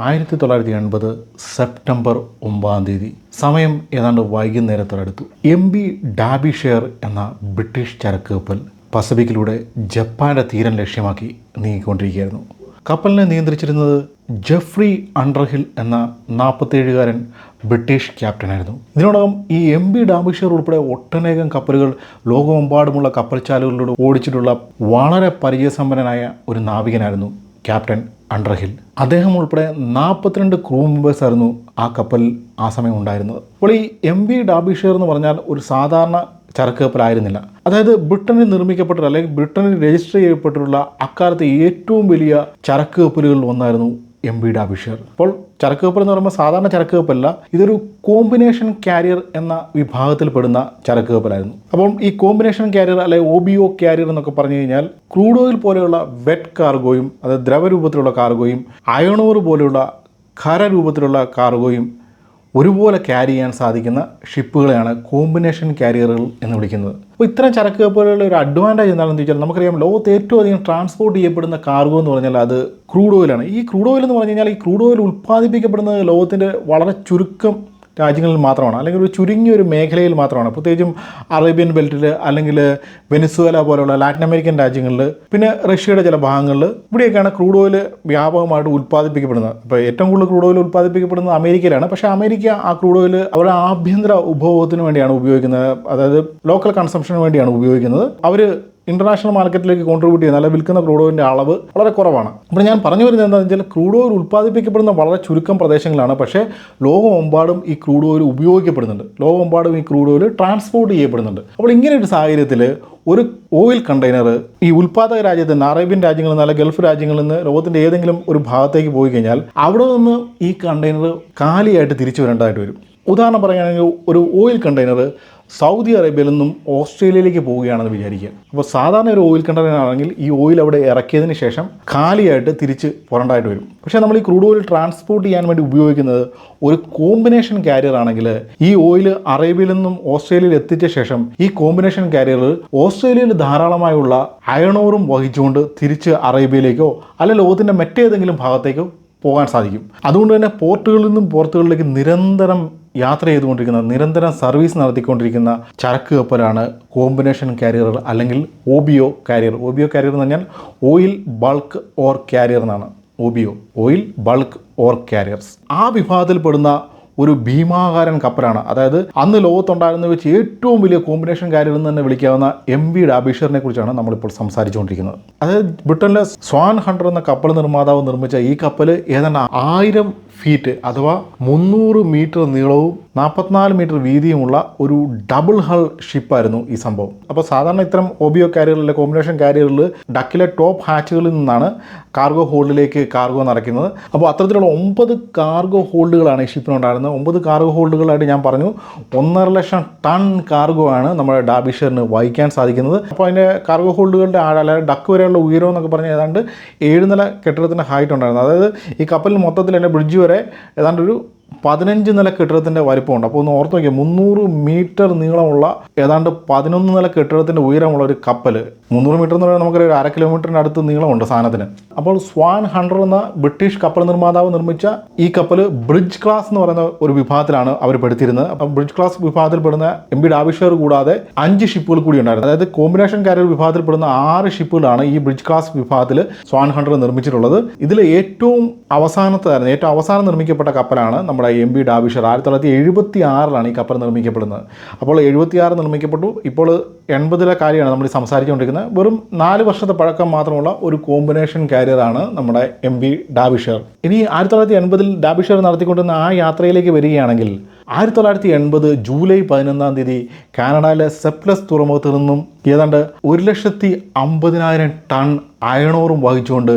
ആയിരത്തി തൊള്ളായിരത്തി എൺപത് സെപ്റ്റംബർ ഒമ്പതാം തീയതി. സമയം ഏതാണ്ട് വൈകുന്നേരത്തോടടുത്തു. എം ബി ഡാബിഷെയർ എന്ന ബ്രിട്ടീഷ് ചരക്ക് കപ്പൽ പസഫിക്കിലൂടെ ജപ്പാന്റെ തീരം ലക്ഷ്യമാക്കി നീങ്ങിക്കൊണ്ടിരിക്കുകയായിരുന്നു. കപ്പലിനെ നിയന്ത്രിച്ചിരുന്നത് ജെഫ്രി അണ്ടർഹിൽ എന്ന നാൽപ്പത്തേഴുകാരൻ ബ്രിട്ടീഷ് ക്യാപ്റ്റനായിരുന്നു. ഇതിനോടകം ഈ എം ബി ഡാബിഷർ ഉൾപ്പെടെ ഒട്ടനേകം കപ്പലുകൾ ലോകമെമ്പാടുമുള്ള കപ്പൽച്ചാലുകളിലൂടെ ഓടിച്ചിട്ടുള്ള വളരെ പരിചയസമ്പന്നനായ ഒരു നാവികനായിരുന്നു ക്യാപ്റ്റൻ അണ്ടർഹിൽ. അദ്ദേഹം ഉൾപ്പെടെ നാൽപ്പത്തിരണ്ട് ക്രൂ മെമ്പേഴ്സ് ആയിരുന്നു ആ കപ്പലിൽ ആ സമയം ഉണ്ടായിരുന്നത്. അപ്പോൾ ഈ എം വി ഡാബിഷെയർ എന്ന് പറഞ്ഞാൽ ഒരു സാധാരണ ചരക്ക് കപ്പലായിരുന്നില്ല അതായത് ബ്രിട്ടനിൽ നിർമ്മിക്കപ്പെട്ടിട്ടുള്ള അല്ലെങ്കിൽ ബ്രിട്ടനിൽ രജിസ്റ്റർ ചെയ്യപ്പെട്ടിട്ടുള്ള അക്കാലത്തെ ഏറ്റവും വലിയ ചരക്ക് കപ്പലുകളിൽ ഒന്നായിരുന്നു എം വി ഡാബിഷെയർ അപ്പോൾ ചരക്ക് കപ്പൽ എന്ന് പറയുമ്പോൾ സാധാരണ ചരക്ക് കപ്പലല്ല ഇതൊരു കോമ്പിനേഷൻ കാരിയർ എന്ന വിഭാഗത്തിൽ പെടുന്ന ചരക്ക് കപ്പലായിരുന്നു അപ്പം ഈ കോമ്പിനേഷൻ കാരിയർ അല്ലെ ഒ ബി ഒ കാരിയർ എന്നൊക്കെ പറഞ്ഞു കഴിഞ്ഞാൽ ക്രൂഡ് ഓയിൽ പോലെയുള്ള വെറ്റ് കാർഗോയും അതായത് ദ്രവരൂപത്തിലുള്ള കാർഗോയും അയണോർ പോലെയുള്ള ഖരരൂപത്തിലുള്ള കാർഗോയും ഒരുപോലെ ക്യാരി ചെയ്യാൻ സാധിക്കുന്ന ഷിപ്പുകളെയാണ് കോമ്പിനേഷൻ കാരിയറുകൾ എന്ന് വിളിക്കുന്നത്. അപ്പോൾ ഇത്തരം ചരക്ക് കപ്പലുകളുടെ ഒരു അഡ്വാന്റേജ് എന്താണെന്ന് ചോദിച്ചാൽ നമുക്കറിയാം ലോകത്ത് ഏറ്റവും അധികം ട്രാൻസ്പോർട്ട് ചെയ്യപ്പെടുന്ന കാർഗോ എന്ന് പറഞ്ഞാൽ അത് ക്രൂഡ് ഓയിലാണ് ഈ ക്രൂഡ് ഓയിൽ എന്ന് പറഞ്ഞു കഴിഞ്ഞാൽ ഈ ക്രൂഡ് ഓയിൽ ഉൽപ്പാദിപ്പിക്കപ്പെടുന്നത് ലോകത്തിന്റെ വളരെ ചുരുക്കം രാജ്യങ്ങളിൽ മാത്രമാണ് അല്ലെങ്കിൽ ഒരു ചുരുങ്ങിയ ഒരു മേഖലയിൽ മാത്രമാണ്. പ്രത്യേകിച്ചും അറേബ്യൻ ബെൽറ്റിൽ അല്ലെങ്കിൽ വെനിസുവേല പോലെയുള്ള ലാറ്റിൻ അമേരിക്കൻ രാജ്യങ്ങളിൽ പിന്നെ റഷ്യയുടെ ചില ഭാഗങ്ങളിൽ ഇവിടെയൊക്കെയാണ് ക്രൂഡ് ഓയിൽ വ്യാപകമായിട്ട് ഉൽപ്പാദിപ്പിക്കപ്പെടുന്നത്. ഇപ്പോൾ ഏറ്റവും കൂടുതൽ ക്രൂഡ് ഓയിൽ ഉൽപ്പാദിപ്പിക്കപ്പെടുന്നത് അമേരിക്കയിലാണ്. പക്ഷേ അമേരിക്ക ആ ക്രൂഡ് ഓയിൽ അവരുടെ ആഭ്യന്തര ഉപഭോഗത്തിന് വേണ്ടിയാണ് ഉപയോഗിക്കുന്നത്. അതായത് ലോക്കൽ കൺസംഷന് വേണ്ടിയാണ് ഉപയോഗിക്കുന്നത്. അവർ ഇന്റർനാഷണൽ മാർക്കറ്റിലേക്ക് കോൺട്രിബ്യൂട്ട് ചെയ്യുന്ന അല്ലെങ്കിൽ വിൽക്കുന്ന ക്രൂഡ് ഓയിലിന്റെ അളവ് വളരെ കുറവാണ്. അപ്പോൾ ഞാൻ പറഞ്ഞു വരുന്നത് എന്താണെന്ന് വെച്ചാൽ ക്രൂഡ് ഓയിൽ ഉൽപ്പാദിപ്പിക്കപ്പെടുന്ന വളരെ ചുരുക്കം പ്രദേശങ്ങളാണ്. പക്ഷേ ലോകമെമ്പാടും ഈ ക്രൂഡ് ഓയിൽ ഉപയോഗിക്കപ്പെടുന്നുണ്ട്. ലോകമെമ്പാടും ഈ ക്രൂഡ് ഓയിൽ ട്രാൻസ്പോർട്ട് ചെയ്യപ്പെടുന്നുണ്ട്. അപ്പോൾ ഇങ്ങനെ ഒരു സാഹചര്യത്തിൽ ഒരു ഓയിൽ കണ്ടെയ്നർ ഈ ഉൽപ്പാദക രാജ്യത്ത് നിന്ന് അറേബ്യൻ രാജ്യങ്ങളിൽ നിന്ന് അല്ലെങ്കിൽ ഗൾഫ് രാജ്യങ്ങളിൽ നിന്ന് ലോകത്തിന്റെ ഏതെങ്കിലും ഒരു ഭാഗത്തേക്ക് പോയി കഴിഞ്ഞാൽ അവിടെ നിന്ന് ഈ കണ്ടെയ്നർ കാലിയായിട്ട് തിരിച്ചു വരേണ്ടതായിട്ട് വരും. ഉദാഹരണം പറയുകയാണെങ്കിൽ ഒരു ഓയിൽ കണ്ടെയ്നർ സൗദി അറേബ്യയിൽ നിന്നും ഓസ്ട്രേലിയയിലേക്ക് പോവുകയാണെന്ന് വിചാരിക്കുക. അപ്പോൾ സാധാരണ ഒരു ഓയിൽ കണ്ടറിനാണെങ്കിൽ ഈ ഓയിൽ അവിടെ ഇറക്കിയതിന് ശേഷം കാലിയായിട്ട് തിരിച്ച് പുറണ്ടായിട്ട് വരും. പക്ഷേ നമ്മൾ ഈ ക്രൂഡ് ഓയിൽ ട്രാൻസ്പോർട്ട് ചെയ്യാൻ വേണ്ടി ഉപയോഗിക്കുന്നത് ഒരു കോമ്പിനേഷൻ കാരിയർ ആണെങ്കിൽ ഈ ഓയിൽ അറേബ്യയിൽ നിന്നും ഓസ്ട്രേലിയയിൽ എത്തിച്ച ശേഷം ഈ കോമ്പിനേഷൻ കാരിയർ ഓസ്ട്രേലിയയിൽ ധാരാളമായുള്ള അയണോറും വഹിച്ചുകൊണ്ട് തിരിച്ച് അറേബ്യയിലേക്കോ അല്ലെങ്കിൽ ലോകത്തിന്റെ മറ്റേതെങ്കിലും ഭാഗത്തേക്കോ പോകാൻ സാധിക്കും. അതുകൊണ്ട് തന്നെ പോർട്ടുകളിൽ നിന്നും പോർട്ടുകളിലേക്ക് നിരന്തരം യാത്ര ചെയ്തുകൊണ്ടിരിക്കുന്ന നിരന്തരം സർവീസ് നടത്തിക്കൊണ്ടിരിക്കുന്ന ചരക്ക് കപ്പലാണ് കോമ്പിനേഷൻ കാരിയർ അല്ലെങ്കിൽ O B O carrier. O B O carrier എന്ന് പറഞ്ഞാൽ ഓയിൽ ബൾക്ക് ഓർ കാരിയർ എന്നാണ്. O B O oil bulk ore carriers. ആ വിഭാഗത്തിൽപ്പെടുന്ന ഒരു ഭീമാകാരൻ കപ്പലാണ്. അതായത് അന്ന് ലോകത്തുണ്ടായിരുന്ന വെച്ച് ഏറ്റവും വലിയ കോമ്പിനേഷൻ കാരിയർ എന്ന് തന്നെ വിളിക്കാവുന്ന എം വി ഡാബിഷറിനെ കുറിച്ചാണ് നമ്മളിപ്പോൾ സംസാരിച്ചുകൊണ്ടിരിക്കുന്നത്. അതായത് ബ്രിട്ടനിലെ സ്വാൻ ഹണ്ടർ എന്ന കപ്പൽ നിർമ്മാതാവ് നിർമ്മിച്ച ഈ കപ്പൽ ഏതാണ്ട് ആയിരം ഫീറ്റ് അഥവാ മുന്നൂറ് മീറ്റർ നീളവും നാൽപ്പത്തിനാല് മീറ്റർ വീതിയുമുള്ള ഒരു ഡബിൾ ഹൾ ഷിപ്പായിരുന്നു ഈ സംഭവം. അപ്പോൾ സാധാരണ ഇത്തരം ഒബിയോ കാരിയറിലെ കോമ്പിനേഷൻ കാരിയറിൽ ഡക്കിലെ ടോപ്പ് ഹാച്ചുകളിൽ നിന്നാണ് കാർഗോ ഹോൾഡിലേക്ക് കാർഗോ നടക്കുന്നത്. അപ്പോൾ അത്തരത്തിലുള്ള ഒമ്പത് കാർഗോ ഹോൾഡുകളാണ് ഈ ഷിപ്പിനുണ്ടായിരുന്നത് ഒമ്പത് കാർഗോ ഹോൾഡുകളായിട്ട് ഞാൻ പറഞ്ഞു. ഒന്നര ലക്ഷം ടൺ കാർഗോ ആണ് നമ്മുടെ ഡാബിഷറിന് വഹിക്കാൻ സാധിക്കുന്നത്. അപ്പോൾ അതിന്റെ കാർഗോ ഹോൾഡുകളുടെ ആഴം അല്ലെങ്കിൽ ഡക്ക് വരെയുള്ള ഉയരം എന്നൊക്കെ പറഞ്ഞാൽ ഏതാണ്ട് ഏഴ് നില കെട്ടിടത്തിന്റെ ഹൈറ്റ് ഉണ്ടായിരുന്നു. അതായത് ഈ കപ്പലിൽ മൊത്തത്തിൽ എന്റെ ബ്രിഡ്ജ് വരെ ഏതാണ്ട് ഒരു പതിനഞ്ച് നില കെട്ടിടത്തിന്റെ വലിപ്പമുണ്ട്. അപ്പോൾ ഒന്ന് ഓർത്ത് നോക്കിയാൽ മുന്നൂറ് മീറ്റർ നീളമുള്ള ഏതാണ്ട് പതിനൊന്ന് നില കെട്ടിടത്തിന്റെ ഉയരമുള്ള ഒരു കപ്പൽ മുന്നൂറ് മീറ്റർ എന്ന് പറയുന്നത് നമുക്കൊരു അര കിലോമീറ്ററിന്റെ അടുത്ത് നീളമുണ്ട് സാധനത്തിന്. അപ്പോൾ സ്വാൻ ഹൺഡ്രഡ് എന്ന ബ്രിട്ടീഷ് കപ്പൽ നിർമ്മാതാവ് നിർമ്മിച്ച ഈ കപ്പൽ ബ്രിഡ്ജ് ക്ലാസ് എന്ന് പറയുന്ന ഒരു വിഭാഗത്തിലാണ് അവർ പെടുത്തിയിരുന്നത്. അപ്പം ബ്രിഡ്ജ് ക്ലാസ് വിഭാഗത്തിൽപ്പെടുന്ന എം ബി ഡാബിഷർ കൂടാതെ അഞ്ച് ഷിപ്പുകൾ കൂടി ഉണ്ടായിരുന്നു. അതായത് കോമ്പിനേഷൻ കാരിയർ വിഭാഗത്തിൽപ്പെടുന്ന ആറ് ഷിപ്പുകളാണ് ഈ ബ്രിഡ്ജ് ക്ലാസ് വിഭാഗത്തിൽ സ്വാൻ ഹൺഡ്രഡ് നിർമ്മിച്ചിട്ടുള്ളത്. ഇതിൽ ഏറ്റവും അവസാനത്തായിരുന്നു ഏറ്റവും അവസാനം നിർമ്മിക്കപ്പെട്ട കപ്പലാണ് നമ്മുടെ എം ബി ഡാബിഷർ ആയിരത്തി തൊള്ളായിരത്തി എഴുപത്തി ആറിലാണ് ഈ കപ്പൽ നിർമ്മിക്കപ്പെടുന്നത്. അപ്പോൾ എഴുപത്തി ആറ് നിർമ്മിക്കപ്പെട്ടു. ഇപ്പോൾ എൺപതിലെ കാര്യമാണ് നമ്മൾ സംസാരിച്ചുകൊണ്ടിരിക്കുന്നത്. വെറും നാല് വർഷത്തെ പഴക്കം മാത്രമുള്ള ഒരു കോമ്പിനേഷൻ കാരിയറാണ് നമ്മുടെ എം ബി ഡാബിഷർ. ഇനി ആയിരത്തി തൊള്ളായിരത്തി എൺപതിൽ ഡാബിഷർ നടത്തിക്കൊണ്ടിരുന്ന ആ യാത്രയിലേക്ക് വരികയാണെങ്കിൽ ആയിരത്തി തൊള്ളായിരത്തി എൺപത് ജൂലൈ പതിനൊന്നാം തീയതി കാനഡയിലെ സെപ്ലസ് തുറമുഖത്ത് നിന്നും ഏതാണ്ട് ഒരു ലക്ഷത്തി അമ്പതിനായിരം ടൺ അയണോറും വഹിച്ചുകൊണ്ട്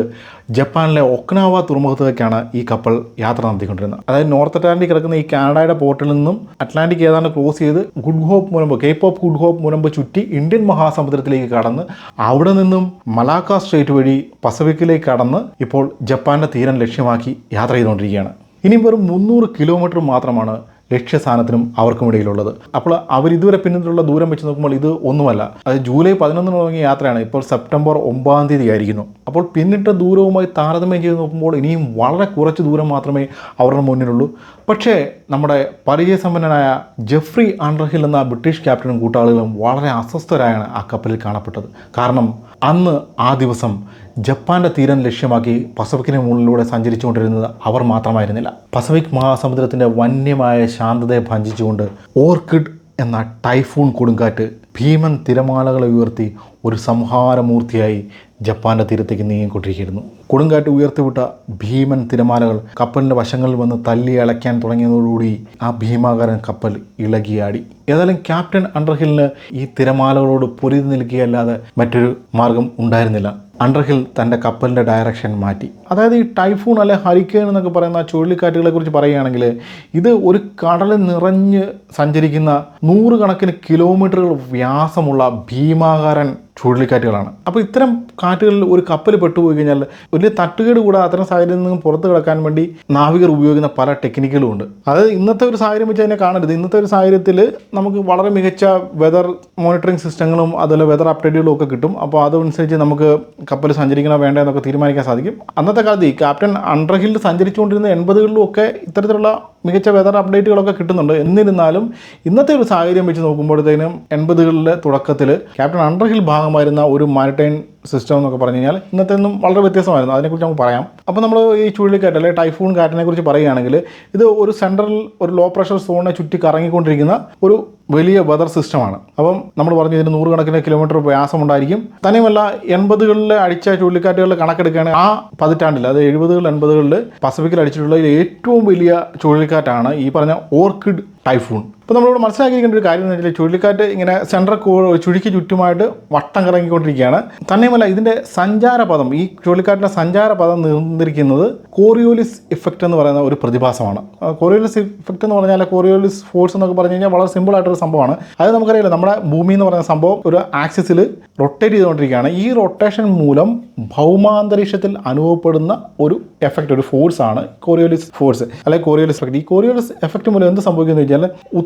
ജപ്പാനിലെ ഒക്നാവ തുറമുഖത്തേക്കാണ് ഈ കപ്പൽ യാത്ര നടത്തിക്കൊണ്ടിരുന്നത്. അതായത് നോർത്ത് അറ്റ്ലാന്റിക് കിടക്കുന്ന ഈ കാനഡയുടെ പോർട്ടിൽ നിന്നും അറ്റ്ലാന്റിക് ഏതാണ്ട് ക്രോസ് ചെയ്ത് ഗുഡ് ഹോപ്പ് മുനമ്പ് കേപ്പ് ഓഫ് ഗുഡ് ഹോപ്പ് മുനമ്പ് ചുറ്റി ഇന്ത്യൻ മഹാസമുദ്രത്തിലേക്ക് കടന്ന് അവിടെ നിന്നും മലാക്ക സ്ട്രേറ്റ് വഴി പസഫിക്കിലേക്ക് കടന്ന് ഇപ്പോൾ ജപ്പാന്റെ തീരം ലക്ഷ്യമാക്കി യാത്ര ചെയ്തുകൊണ്ടിരിക്കുകയാണ്. ഇനി വെറും മുന്നൂറ് കിലോമീറ്റർ മാത്രമാണ് ലക്ഷ്യസ്ഥാനത്തിനും അവർക്കും ഇടയിലുള്ളത്. അപ്പോൾ അവർ ഇതുവരെ പിന്നിലുള്ള ദൂരം വെച്ച് നോക്കുമ്പോൾ ഇത് ഒന്നുമല്ല. അത് ജൂലൈ പതിനൊന്നിന് തുടങ്ങിയ യാത്രയാണ്. ഇപ്പോൾ സെപ്റ്റംബർ ഒമ്പതാം തീയതി ആയിരിക്കുന്നു. അപ്പോൾ പിന്നിട്ട ദൂരവുമായി താരതമ്യം ചെയ്ത് നോക്കുമ്പോൾ ഇനിയും വളരെ കുറച്ച് ദൂരം മാത്രമേ അവരുടെ മുന്നിലുള്ളൂ. പക്ഷേ നമ്മുടെ പരിചയസമ്പന്നനായ ജെഫ്രി ആൻഡർഹിൽ എന്ന ബ്രിട്ടീഷ് ക്യാപ്റ്റനും കൂട്ടാളികളും വളരെ അസ്വസ്ഥരായാണ് ആ കപ്പലിൽ കാണപ്പെട്ടത്. കാരണം അന്ന് ആ ദിവസം ജപ്പാന്റെ തീരം ലക്ഷ്യമാക്കി പസഫിക്കിന് മുകളിലൂടെ സഞ്ചരിച്ചുകൊണ്ടിരുന്നത് അവർ മാത്രമായിരുന്നില്ല. പസഫിക് മഹാസമുദ്രത്തിന്റെ വന്യമായ ശാന്തതയെ ഭഞ്ചിച്ചുകൊണ്ട് ഓർക്കിഡ് എന്ന ടൈഫൂൺ കൊടുങ്കാറ്റ് ഭീമൻ തിരമാലകളെ ഉയർത്തി ഒരു സംഹാരമൂർത്തിയായി ജപ്പാന്റെ തീരത്തേക്ക് നീങ്ങിക്കൊണ്ടിരിക്കുന്നു. കൊടുങ്കാറ്റ് ഉയർത്തിവിട്ട ഭീമൻ തിരമാലകൾ കപ്പലിന്റെ വശങ്ങളിൽ വന്ന് തല്ലി അളയ്ക്കാൻ തുടങ്ങിയതോടുകൂടി ആ ഭീമാകാരൻ കപ്പൽ ഇളകിയാടി. ഏതായാലും ക്യാപ്റ്റൻ അണ്ടർഹിലിന് ഈ തിരമാലകളോട് പൊരുതി നിൽക്കുകയല്ലാതെ മറ്റൊരു മാർഗം ഉണ്ടായിരുന്നില്ല. അണ്ടർഹിൽ തന്റെ കപ്പലിന്റെ ഡയറക്ഷൻ മാറ്റി. അതായത് ഈ ടൈഫൂൺ അല്ലെ ഹരിക്കേൻ എന്നൊക്കെ പറയുന്ന ചുഴലിക്കാറ്റുകളെ കുറിച്ച് പറയുകയാണെങ്കിൽ ഇത് ഒരു കടൽ നിറഞ്ഞ് സഞ്ചരിക്കുന്ന നൂറുകണക്കിന് കിലോമീറ്ററുകൾ വ്യാസമുള്ള ഭീമാകാരൻ ചുഴലിക്കാറ്റുകളാണ്. അപ്പോൾ ഇത്തരം കാറ്റുകളിൽ ഒരു കപ്പൽ പെട്ടുപോയി കഴിഞ്ഞാൽ വലിയ തട്ടുകേട് കൂടാതെ അത്തരം സാഹചര്യത്തിൽ നിന്നും പുറത്ത് കിടക്കാൻ വേണ്ടി നാവികർ ഉപയോഗിക്കുന്ന പല ടെക്നിക്കുകളും ഉണ്ട്. അതായത് ഇന്നത്തെ ഒരു സാഹചര്യം വെച്ച് അതിനെ കാണരുത്. ഇന്നത്തെ ഒരു സാഹചര്യത്തിൽ നമുക്ക് വളരെ മികച്ച വെതർ മോണിറ്ററിംഗ് സിസ്റ്റങ്ങളും അതുപോലെ വെതർ അപ്ഡേറ്റുകളും ഒക്കെ കിട്ടും. അപ്പോൾ അതനുസരിച്ച് നമുക്ക് കപ്പൽ സഞ്ചരിക്കണോ വേണ്ടോ എന്നൊക്കെ തീരുമാനിക്കാൻ സാധിക്കും. അന്നത്തെ കാലത്ത് ഈ ക്യാപ്റ്റൻ അണ്ടർഹിൽ സഞ്ചരിച്ചുകൊണ്ടിരുന്ന എൺപതുകളിലും ഒക്കെ ഇത്തരത്തിലുള്ള മികച്ച വെതർ അപ്ഡേറ്റുകളൊക്കെ കിട്ടുന്നുണ്ട്. എന്നിരുന്നാലും ഇന്നത്തെ ഒരു സാഹചര്യം വെച്ച് നോക്കുമ്പോഴത്തേനും എൺപതുകളിലെ തുടക്കത്തിൽ ക്യാപ്റ്റൻ അണ്ടർഹിൽ ഭാഗമായിരുന്ന ഒരു മാരിടൈൻ സിസ്റ്റം എന്നൊക്കെ പറഞ്ഞു കഴിഞ്ഞാൽ ഇന്നത്തെ ഒന്നും വളരെ വ്യത്യസ്തമായിരുന്നു. അതിനെക്കുറിച്ച് നമുക്ക് പറയാം. അപ്പോൾ നമ്മൾ ഈ ചുഴലിക്കാറ്റ് അല്ലെങ്കിൽ ടൈഫൂൺ കാറ്റിനെ കുറിച്ച് പറയുകയാണെങ്കിൽ ഇത് ഒരു സെൻട്രൽ ഒരു ലോ പ്രഷർ സോണിനെ ചുറ്റി കറങ്ങിക്കൊണ്ടിരിക്കുന്ന ഒരു വലിയ വെതർ സിസ്റ്റമാണ് അപ്പം നമ്മൾ പറഞ്ഞു ഇതിന് നൂറുകണക്കിന് കിലോമീറ്റർ വ്യാസമുണ്ടായിരിക്കും തന്നെയുമല്ല എൺപതുകളിൽ അടിച്ച ചുഴലിക്കാറ്റുകളുടെ കണക്കെടുക്കുകയാണെങ്കിൽ ആ പതിറ്റാണ്ടിൽ അത് എഴുപതുകൾ എൺപതുകളിൽ പസഫിക്കിൽ അടിച്ചിട്ടുള്ള ഏറ്റവും വലിയ ചുഴലിക്കാറ്റാണ് ഈ പറഞ്ഞ ഓർക്കിഡ് ടൈഫൂൺ ഇപ്പോൾ നമ്മളിവിടെ മനസ്സിലാക്കിയിരിക്കേണ്ട ഒരു കാര്യം എന്ന് വെച്ചാൽ ചുഴലിക്കാറ്റ് ഇങ്ങനെ സെൻട്രൽ ചുഴിക്ക് ചുറ്റുമായിട്ട് വട്ടം കറങ്ങിക്കൊണ്ടിരിക്കുകയാണ്. തന്നെയുമല്ല ഇതിന്റെ സഞ്ചാരപദം ഈ ചുഴലിക്കാറ്റിന്റെ സഞ്ചാരപദം നിർന്നിരിക്കുന്നത് കോറിയോലിസ് ഇഫക്റ്റ് എന്ന് പറയുന്ന ഒരു പ്രതിഭാസമാണ്. കോറിയോലിസ് ഇഫക്റ്റ് എന്ന് പറഞ്ഞാൽ കോറിയോലിസ് ഫോഴ്സ് എന്നൊക്കെ പറഞ്ഞു കഴിഞ്ഞാൽ വളരെ സിമ്പിൾ ആയിട്ടൊരു സംഭവമാണ്. അത് നമുക്കറിയില്ല നമ്മുടെ ഭൂമി എന്ന് പറയുന്ന സംഭവം ഒരു ആക്സിസിൽ റൊട്ടേറ്റ് ചെയ്തുകൊണ്ടിരിക്കുകയാണ്. ഈ റൊട്ടേഷൻ മൂലം ഭൗമാന്തരീക്ഷത്തിൽ അനുഭവപ്പെടുന്ന ഒരു എഫക്റ്റ് ഒരു ഫോഴ്സാണ് കോറിയോലിസ് ഫോഴ്സ് അല്ലെങ്കിൽ കോറിയോലിസ് എഫക്റ്റ് ഈ കോറിയോലിസ് എഫക്റ്റ് മൂലം എന്ത് സംഭവിക്കുന്നു വെച്ചാൽ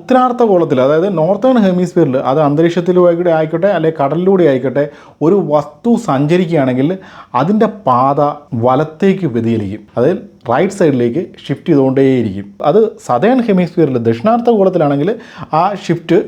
ഉത്തരാർത്ഥ ഗോളത്തിൽ അതായത് നോർത്തേൺ ഹെമിസ്ഫിയറിൽ അത് അന്തരീക്ഷത്തിലൂടെ ആയിക്കോട്ടെ അല്ലെങ്കിൽ കടലിലൂടെ ആയിക്കോട്ടെ ഒരു വസ്തു സഞ്ചരിക്കുകയാണെങ്കിൽ അതിന്റെ പാത വലത്തേക്ക് വ്യതിചലിക്കും. അതായത് റൈറ്റ് സൈഡിലേക്ക് ഷിഫ്റ്റ് ചെയ്തുകൊണ്ടേയിരിക്കും. അത് സതേൺ ഹെമിസ്ഫിയറിൽ ദക്ഷിണാർത്ഥ ഗോളത്തിലാണെങ്കിൽ ആ ഷിഫ്റ്റ്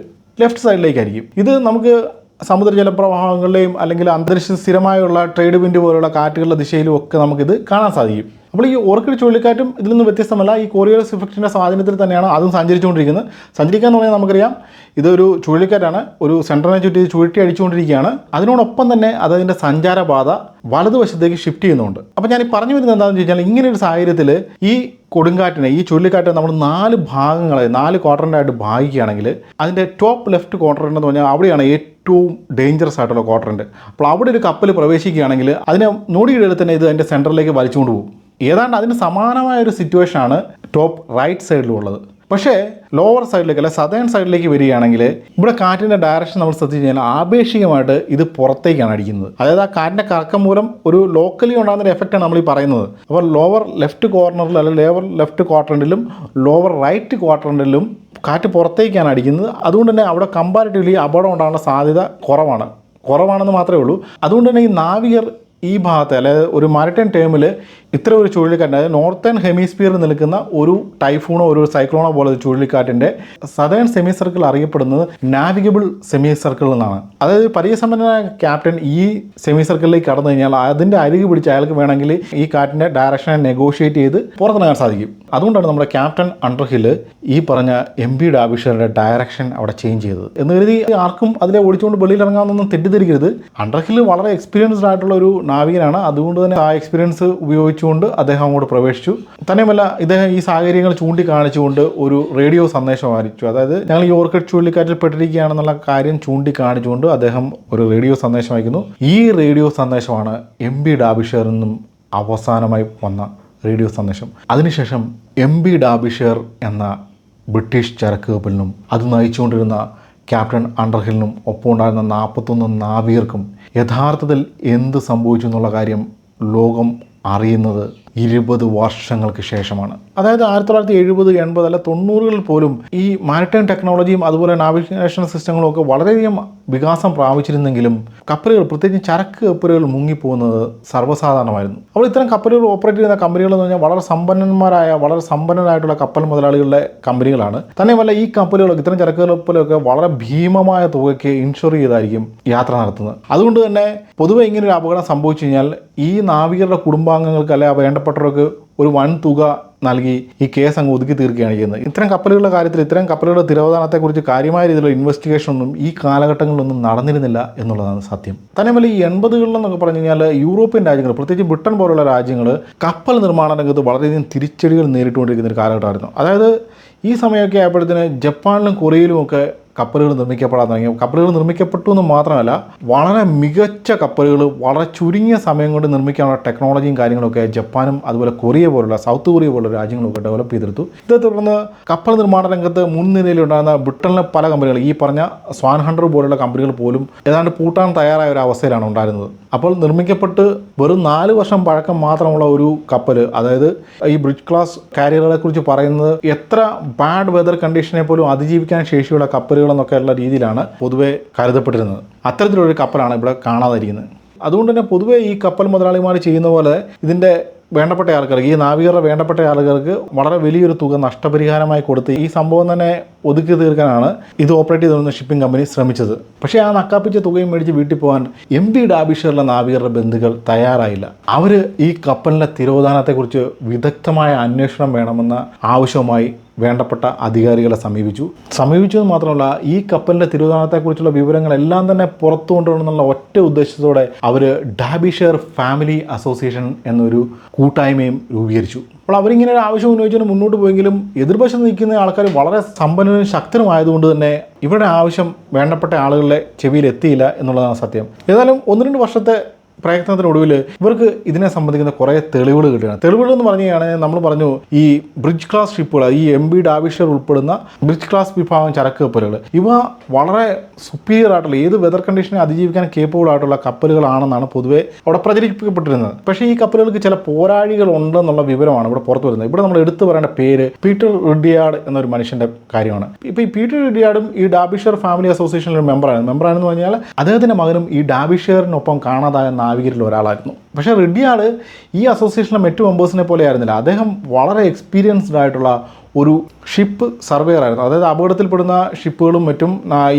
ലെഫ്റ്റ് സൈഡിലേക്കായിരിക്കും. ഇത് നമുക്ക് സമുദ്ര ജലപ്രവാഹങ്ങളുടെയും അല്ലെങ്കിൽ അന്തരീക്ഷ സ്ഥിരമായുള്ള ട്രേഡ് വിൻഡ് പോലുള്ള കാറ്റുകളുടെ ദിശയിലും ഒക്കെ നമുക്കിത് കാണാൻ സാധിക്കും. അപ്പോൾ ഈ ഓർക്കിഡ് ചുഴലിക്കാറ്റും ഇതിൽ നിന്ന് വ്യത്യസ്തമല്ല. ഈ കോറിയോസ് ഇഫക്റ്റിന്റെ സ്വാധീനത്തിൽ തന്നെയാണ് അതും സഞ്ചരിച്ചുകൊണ്ടിരിക്കുന്നത്. സഞ്ചരിക്കുക എന്ന് പറഞ്ഞാൽ നമുക്കറിയാം ഇതൊരു ചുഴലിക്കാറ്റാണ്. ഒരു സെൻട്രലിനെ ചുറ്റി ചുഴറ്റി അടിച്ചുകൊണ്ടിരിക്കുകയാണ്. അതിനോടൊപ്പം തന്നെ അതതിന്റെ സഞ്ചാരപാത വലതുവശത്തേക്ക് ഷിഫ്റ്റ് ചെയ്യുന്നുണ്ട്. അപ്പോൾ ഞാൻ പറഞ്ഞു വരുന്നത് എന്താണെന്ന് ചോദിച്ചാൽ ഇങ്ങനെ ഒരു സാഹചര്യത്തിൽ ഈ കൊടുങ്കാറ്റിനെ ഈ ചുഴലിക്കാറ്റ് നമ്മൾ നാല് ഭാഗങ്ങളെ നാല് ക്വാർട്ടറിന്റായിട്ട് ഭാഗിക്കുകയാണെങ്കിൽ അതിന്റെ ടോപ്പ് ലെഫ്റ്റ് ക്വാർട്ടർ എന്ന് പറഞ്ഞാൽ അവിടെയാണ് ഏറ്റവും ഡേഞ്ചറസ് ആയിട്ടുള്ള ക്വാർട്ടറിന്റെ. അപ്പോൾ അവിടെ ഒരു കപ്പൽ പ്രവേശിക്കുകയാണെങ്കിൽ അതിനെ നോടിയിടയിൽ തന്നെ ഇത് അതിന്റെ സെന്ററിലേക്ക് വലിച്ചുകൊണ്ട് പോകും. ഏതാണ്ട് അതിന് സമാനമായ ഒരു സിറ്റുവേഷനാണ് ടോപ്പ് റൈറ്റ് സൈഡിലുള്ളത് പക്ഷേ ലോവർ സൈഡിലേക്ക് അല്ലെ സദേൺ സൈഡിലേക്ക് വരികയാണെങ്കിൽ ഇവിടെ കാറ്റിന്റെ ഡയറക്ഷൻ നമ്മൾ ശ്രദ്ധിച്ചു കഴിഞ്ഞാൽ ആപേക്ഷികമായിട്ട് ഇത് പുറത്തേക്കാണ് അടിക്കുന്നത്. അതായത് ആ കാറ്റിന്റെ കറക്കം മൂലം ഒരു ലോക്കലി ഉണ്ടാകുന്ന ഒരു എഫക്റ്റാണ് നമ്മൾ ഈ പറയുന്നത്. അപ്പോൾ ലോവർ ലെഫ്റ്റ് കോർണറിൽ അല്ലെങ്കിൽ ലോവർ ലെഫ്റ്റ് ക്വാർട്ടറിലും ലോവർ റൈറ്റ് ക്വാർട്ടറിലും കാറ്റ് പുറത്തേക്കാണ് അടിക്കുന്നത്. അതുകൊണ്ട് തന്നെ അവിടെ കമ്പാരിറ്റീവ്ലി അപകടം ഉണ്ടാകാനുള്ള സാധ്യത കുറവാണ്. കുറവാണെന്ന് മാത്രമേ ഉള്ളൂ. അതുകൊണ്ട് തന്നെ ഈ നാവികർ ഈ ഭാഗത്ത് അതായത് ഒരു മാരിടൈം ടേമിൽ ഇത്ര ഒരു ചുഴലിക്കാറ്റ് അതായത് നോർത്തേൺ ഹെമിസ്ഫിയറിൽ നിൽക്കുന്ന ഒരു ടൈഫൂണോ ഒരു സൈക്ലോണോ പോലെ ചുഴലിക്കാറ്റിന്റെ സതേൺ സെമി സർക്കിൾ അറിയപ്പെടുന്നത് നാവിഗബിൾ സെമി സർക്കിൾ എന്നാണ്. അതായത് പരിചയസമ്പന്നനായ ക്യാപ്റ്റൻ ഈ സെമി സർക്കിളിലേക്ക് കടന്നു കഴിഞ്ഞാൽ അതിന്റെ അരികി പിടിച്ച് അയാൾക്ക് വേണമെങ്കിൽ ഈ കാറ്റിന്റെ ഡയറക്ഷനെ നെഗോഷിയേറ്റ് ചെയ്ത് പുറത്തിറങ്ങാൻ സാധിക്കും. അതുകൊണ്ടാണ് നമ്മുടെ ക്യാപ്റ്റൻ അണ്ടർഹിൽ ഈ പറഞ്ഞ എം ബി ഡാബിഷറുടെ ഡയറക്ഷൻ അവിടെ ചേഞ്ച് ചെയ്തത്. എന്ന് കരുതി ആർക്കും അതിലെ ഓടിച്ചുകൊണ്ട് വെളിയിലിറങ്ങാമെന്നൊന്നും തെറ്റിദ്ധരിക്കരുത്. അണ്ടർഹിൽ വളരെ എക്സ്പീരിയൻസ്ഡ് ആയിട്ടുള്ള ഒരു നാവികനാണ്. അതുകൊണ്ട് തന്നെ ആ എക്സ്പീരിയൻസ് ഉപയോഗിച്ചുകൊണ്ട് അദ്ദേഹം അങ്ങോട്ട് പ്രവേശിച്ചു. തന്നെയുമല്ല ഇദ്ദേഹം ഈ സാഹചര്യങ്ങൾ ചൂണ്ടിക്കാണിച്ചുകൊണ്ട് ഒരു റേഡിയോ സന്ദേശം ആരിച്ചു അതായത് ഞങ്ങൾ ഈ ഓർക്കിഡ് ചുഴലിക്കാറ്റിൽ പെട്ടിരിക്കുകയാണെന്നുള്ള കാര്യം ചൂണ്ടിക്കാണിച്ചുകൊണ്ട് അദ്ദേഹം ഒരു റേഡിയോ സന്ദേശം അയക്കുന്നു. ഈ റേഡിയോ സന്ദേശമാണ് എം ബി ഡാബിഷേറിൽ നിന്നും അവസാനമായി വന്ന റേഡിയോ സന്ദേശം. അതിനുശേഷം എം ബി ഡാബിഷേർ എന്ന ബ്രിട്ടീഷ് ചരക്ക് കപ്പലിനും അത് നയിച്ചുകൊണ്ടിരുന്ന ക്യാപ്റ്റൻ അണ്ടർഹിലിനും ഒപ്പം ഉണ്ടായിരുന്ന നാൽപ്പത്തൊന്ന് നാവികർക്കും യഥാർത്ഥത്തിൽ എന്ത് സംഭവിച്ചു എന്നുള്ള കാര്യം ലോകം അറിയുന്നത് ഇരുപത് വർഷങ്ങൾക്ക് ശേഷമാണ്. അതായത് ആയിരത്തി തൊള്ളായിരത്തി എഴുപത് എൺപത് അല്ല തൊണ്ണൂറുകളിൽ പോലും ഈ മാരിടൈം ടെക്നോളജിയും അതുപോലെ നാവിഗേഷൻ സിസ്റ്റങ്ങളും ഒക്കെ വളരെയധികം വികാസം പ്രാപിച്ചിരുന്നെങ്കിലും കപ്പലുകൾ പ്രത്യേകിച്ച് ചരക്ക് കപ്പലുകൾ മുങ്ങിപ്പോകുന്നത് സർവസാധാരണമായിരുന്നു. അപ്പോൾ ഇത്തരം കപ്പലുകൾ ഓപ്പറേറ്റ് ചെയ്യുന്ന കമ്പനികൾ എന്ന് പറഞ്ഞാൽ വളരെ സമ്പന്നന്മാരായ വളരെ സമ്പന്നരായിട്ടുള്ള കപ്പൽ മുതലാളികളുടെ കമ്പനികളാണ്. തന്നെയുമല്ല ഈ കപ്പലുകൾ ഇത്തരം ചരക്ക് കപ്പലുകളൊക്കെ വളരെ ഭീമമായ തുകയ്ക്ക് ഇൻഷുർ ചെയ്തായിരിക്കും യാത്ര നടത്തുന്നത്. അതുകൊണ്ട് തന്നെ പൊതുവെ ഇങ്ങനെ ഒരു അപകടം സംഭവിച്ചു കഴിഞ്ഞാൽ ഈ നാവികരുടെ കുടുംബാംഗങ്ങൾക്ക് അല്ലെ വേണ്ടപ്പെട്ടവർക്ക് ഒരു വൻ തുക നൽകി ഈ കേസ് അങ്ങ് ഒതുക്കി തീർക്കുകയാണ് ചെയ്യുന്നത്. ഇത്തരം കപ്പലുകളുടെ കാര്യത്തിൽ ഇത്തരം കപ്പലുകളുടെ തിരോധാനത്തെക്കുറിച്ച് കാര്യമായ രീതിയിലുള്ള ഇൻവെസ്റ്റിഗേഷൻ ഒന്നും ഈ കാലഘട്ടങ്ങളിലൊന്നും നടന്നിരുന്നില്ല എന്നുള്ളതാണ് സത്യം. തന്നെമല്ല ഈ എൺപതുകളിലെന്നൊക്കെ പറഞ്ഞു കഴിഞ്ഞാൽ യൂറോപ്യൻ രാജ്യങ്ങൾ പ്രത്യേകിച്ച് ബ്രിട്ടൻ പോലുള്ള രാജ്യങ്ങൾ കപ്പൽ നിർമ്മാണ രംഗത്ത് വളരെയധികം തിരിച്ചടികൾ നേരിട്ടുകൊണ്ടിരിക്കുന്ന ഒരു കാലഘട്ടമായിരുന്നു. അതായത് ഈ സമയമൊക്കെ ആയപ്പോഴത്തേന് ജപ്പാനിലും കൊറിയയിലും ഒക്കെ കപ്പലുകൾ നിർമ്മിക്കപ്പെടാൻ തുടങ്ങി. കപ്പലുകൾ നിർമ്മിക്കപ്പെട്ടു എന്ന് മാത്രമല്ല വളരെ മികച്ച കപ്പലുകൾ വളരെ ചുരുങ്ങിയ സമയം കൊണ്ട് നിർമ്മിക്കാനുള്ള ടെക്നോളജിയും കാര്യങ്ങളൊക്കെ ജപ്പാനും അതുപോലെ കൊറിയ പോലുള്ള സൗത്ത് കൊറിയ പോലുള്ള രാജ്യങ്ങളൊക്കെ ഡെവലപ്പ് ചെയ്തെടുത്തു ഇതേ തുടർന്ന് കപ്പൽ നിർമ്മാണ രംഗത്ത് മുൻനിരയിലുണ്ടായിരുന്ന ബ്രിട്ടനിലെ പല കമ്പനികൾ ഈ പറഞ്ഞ സ്വാൻ ഹണ്ടർ പോലുള്ള കമ്പനികൾ പോലും ഏതാണ്ട് പൂട്ടാൻ തയ്യാറായ ഒരു അവസ്ഥയിലാണ് ഉണ്ടായിരുന്നത്. അപ്പോൾ നിർമ്മിക്കപ്പെട്ട് വെറും നാല് വർഷം പഴക്കം മാത്രമുള്ള ഒരു കപ്പൽ അതായത് ഈ ബ്രിഡ്ജ് ക്ലാസ് കാരിയറുകളെ കുറിച്ച് പറയുന്നത് എത്ര ബാഡ് വെതർ കണ്ടീഷനെ പോലും അതിജീവിക്കാൻ ശേഷിയുള്ള കപ്പലുകൾ എന്നൊക്കെയുള്ള രീതിയിലാണ് പൊതുവെ കരുതപ്പെട്ടിരുന്നത്. അത്തരത്തിലൊരു കപ്പലാണ് ഇവിടെ കാണാതിരിക്കുന്നത്. അതുകൊണ്ട് തന്നെ പൊതുവേ ഈ കപ്പൽ മുതലാളിമാർ ചെയ്യുന്ന പോലെ ഇതിന്റെ വേണ്ടപ്പെട്ട ആൾക്കാർക്ക് ഈ നാവികരുടെ വേണ്ടപ്പെട്ട ആളുകൾക്ക് വളരെ വലിയൊരു തുക നഷ്ടപരിഹാരമായി കൊടുത്ത് ഈ സംഭവം തന്നെ ഒതുക്കി തീർക്കാനാണ് ഇത് ഓപ്പറേറ്റ് ചെയ്തിരുന്ന ഷിപ്പിംഗ് കമ്പനി ശ്രമിച്ചത്. പക്ഷേ ആ നക്കാപ്പിച്ച തുകയും മേടിച്ച് വീട്ടിൽ പോകാൻ എം പി ഡാബിഷറിലെ നാവികരുടെ ബന്ധുക്കൾ തയ്യാറായില്ല. അവർ ഈ കപ്പലിന്റെ തിരോധാനത്തെക്കുറിച്ച് വിദഗ്ധമായ അന്വേഷണം വേണമെന്ന ആവശ്യവുമായി വേണ്ടപ്പെട്ട അധികാരികളെ സമീപിച്ചു. സമീപിച്ചത് മാത്രമല്ല ഈ കപ്പലിന്റെ തിരുവനന്തപുരത്തെക്കുറിച്ചുള്ള വിവരങ്ങളെല്ലാം തന്നെ പുറത്തു കൊണ്ടുവരണമെന്നുള്ള ഒറ്റ ഉദ്ദേശത്തോടെ അവർ ഡാബിഷെയർ ഫാമിലി അസോസിയേഷൻ എന്നൊരു കൂട്ടായ്മയും രൂപീകരിച്ചു. അപ്പോൾ അവരിങ്ങനെ ഒരു ആവശ്യം ഉന്നയിച്ചതിന് മുന്നോട്ട് പോയെങ്കിലും എതിർവശം നിൽക്കുന്ന ആൾക്കാർ വളരെ സമ്പന്നനും ശക്തനുമായതുകൊണ്ട് തന്നെ ഇവരുടെ ആവശ്യം വേണ്ടപ്പെട്ട ആളുകളുടെ ചെവിയിൽ എത്തിയില്ല എന്നുള്ളതാണ് സത്യം. ഏതായാലും ഒന്ന് രണ്ട് വർഷത്തെ പ്രയത്നത്തിനൊടുവിൽ ഇവർക്ക് ഇതിനെ സംബന്ധിക്കുന്ന കുറേ തെളിവുകൾ കിട്ടുകയാണ്. തെളിവുകൾ എന്ന് പറഞ്ഞാണ് നമ്മൾ പറഞ്ഞു ഈ ബ്രിഡ്ജ് ക്ലാസ് ഷിപ്പുകൾ ഈ എം ബി ഡാവിഷർ ഉൾപ്പെടുന്ന ബ്രിഡ്ജ് ക്ലാസ് വിഭാഗം ചരക്ക് കപ്പലുകൾ ഇവ വളരെ സുപ്പീരിയർ ആയിട്ടുള്ള ഏത് വെതർ കണ്ടീഷനെ അതിജീവിക്കാൻ കേപ്പബിൾ ആയിട്ടുള്ള കപ്പലുകളാണെന്നാണ് പൊതുവെ അവിടെ പ്രചരിപ്പിക്കപ്പെട്ടിരുന്നത്. പക്ഷേ ഈ കപ്പലുകൾക്ക് ചില പോരാഴികൾ ഉണ്ടെന്നുള്ള വിവരമാണ് ഇവിടെ പുറത്തു വരുന്നത്. ഇവിടെ നമ്മൾ എടുത്തു പറയേണ്ട പേര് പീറ്റർ റിഡിയാർഡ് എന്നൊരു മനുഷ്യന്റെ കാര്യമാണ്. ഇപ്പോൾ ഈ പീറ്റർ റിഡിയാർഡും ഈ ഡാബിഷർ ഫാമിലി അസോസിയേഷനിലെ മെമ്പറാണ് മെമ്പറാണെന്ന് പറഞ്ഞാൽ അദ്ദേഹത്തിന്റെ മകനും ഈ ഡാബിഷറിനൊപ്പം കാണാതായ നാവികരിൽ ഒരാളായിരുന്നു. പക്ഷേ റെഡ്ഡിയാൾ ഈ അസോസിയേഷനിലെ മറ്റു മെമ്പേഴ്സിനെ പോലെ ആയിരുന്നില്ല അദ്ദേഹം വളരെ എക്സ്പീരിയൻസ്ഡ് ആയിട്ടുള്ള ഒരു ഷിപ്പ് സർവേയർ ആയിരുന്നു അതായത് അപകടത്തിൽപ്പെടുന്ന ഷിപ്പുകളും മറ്റും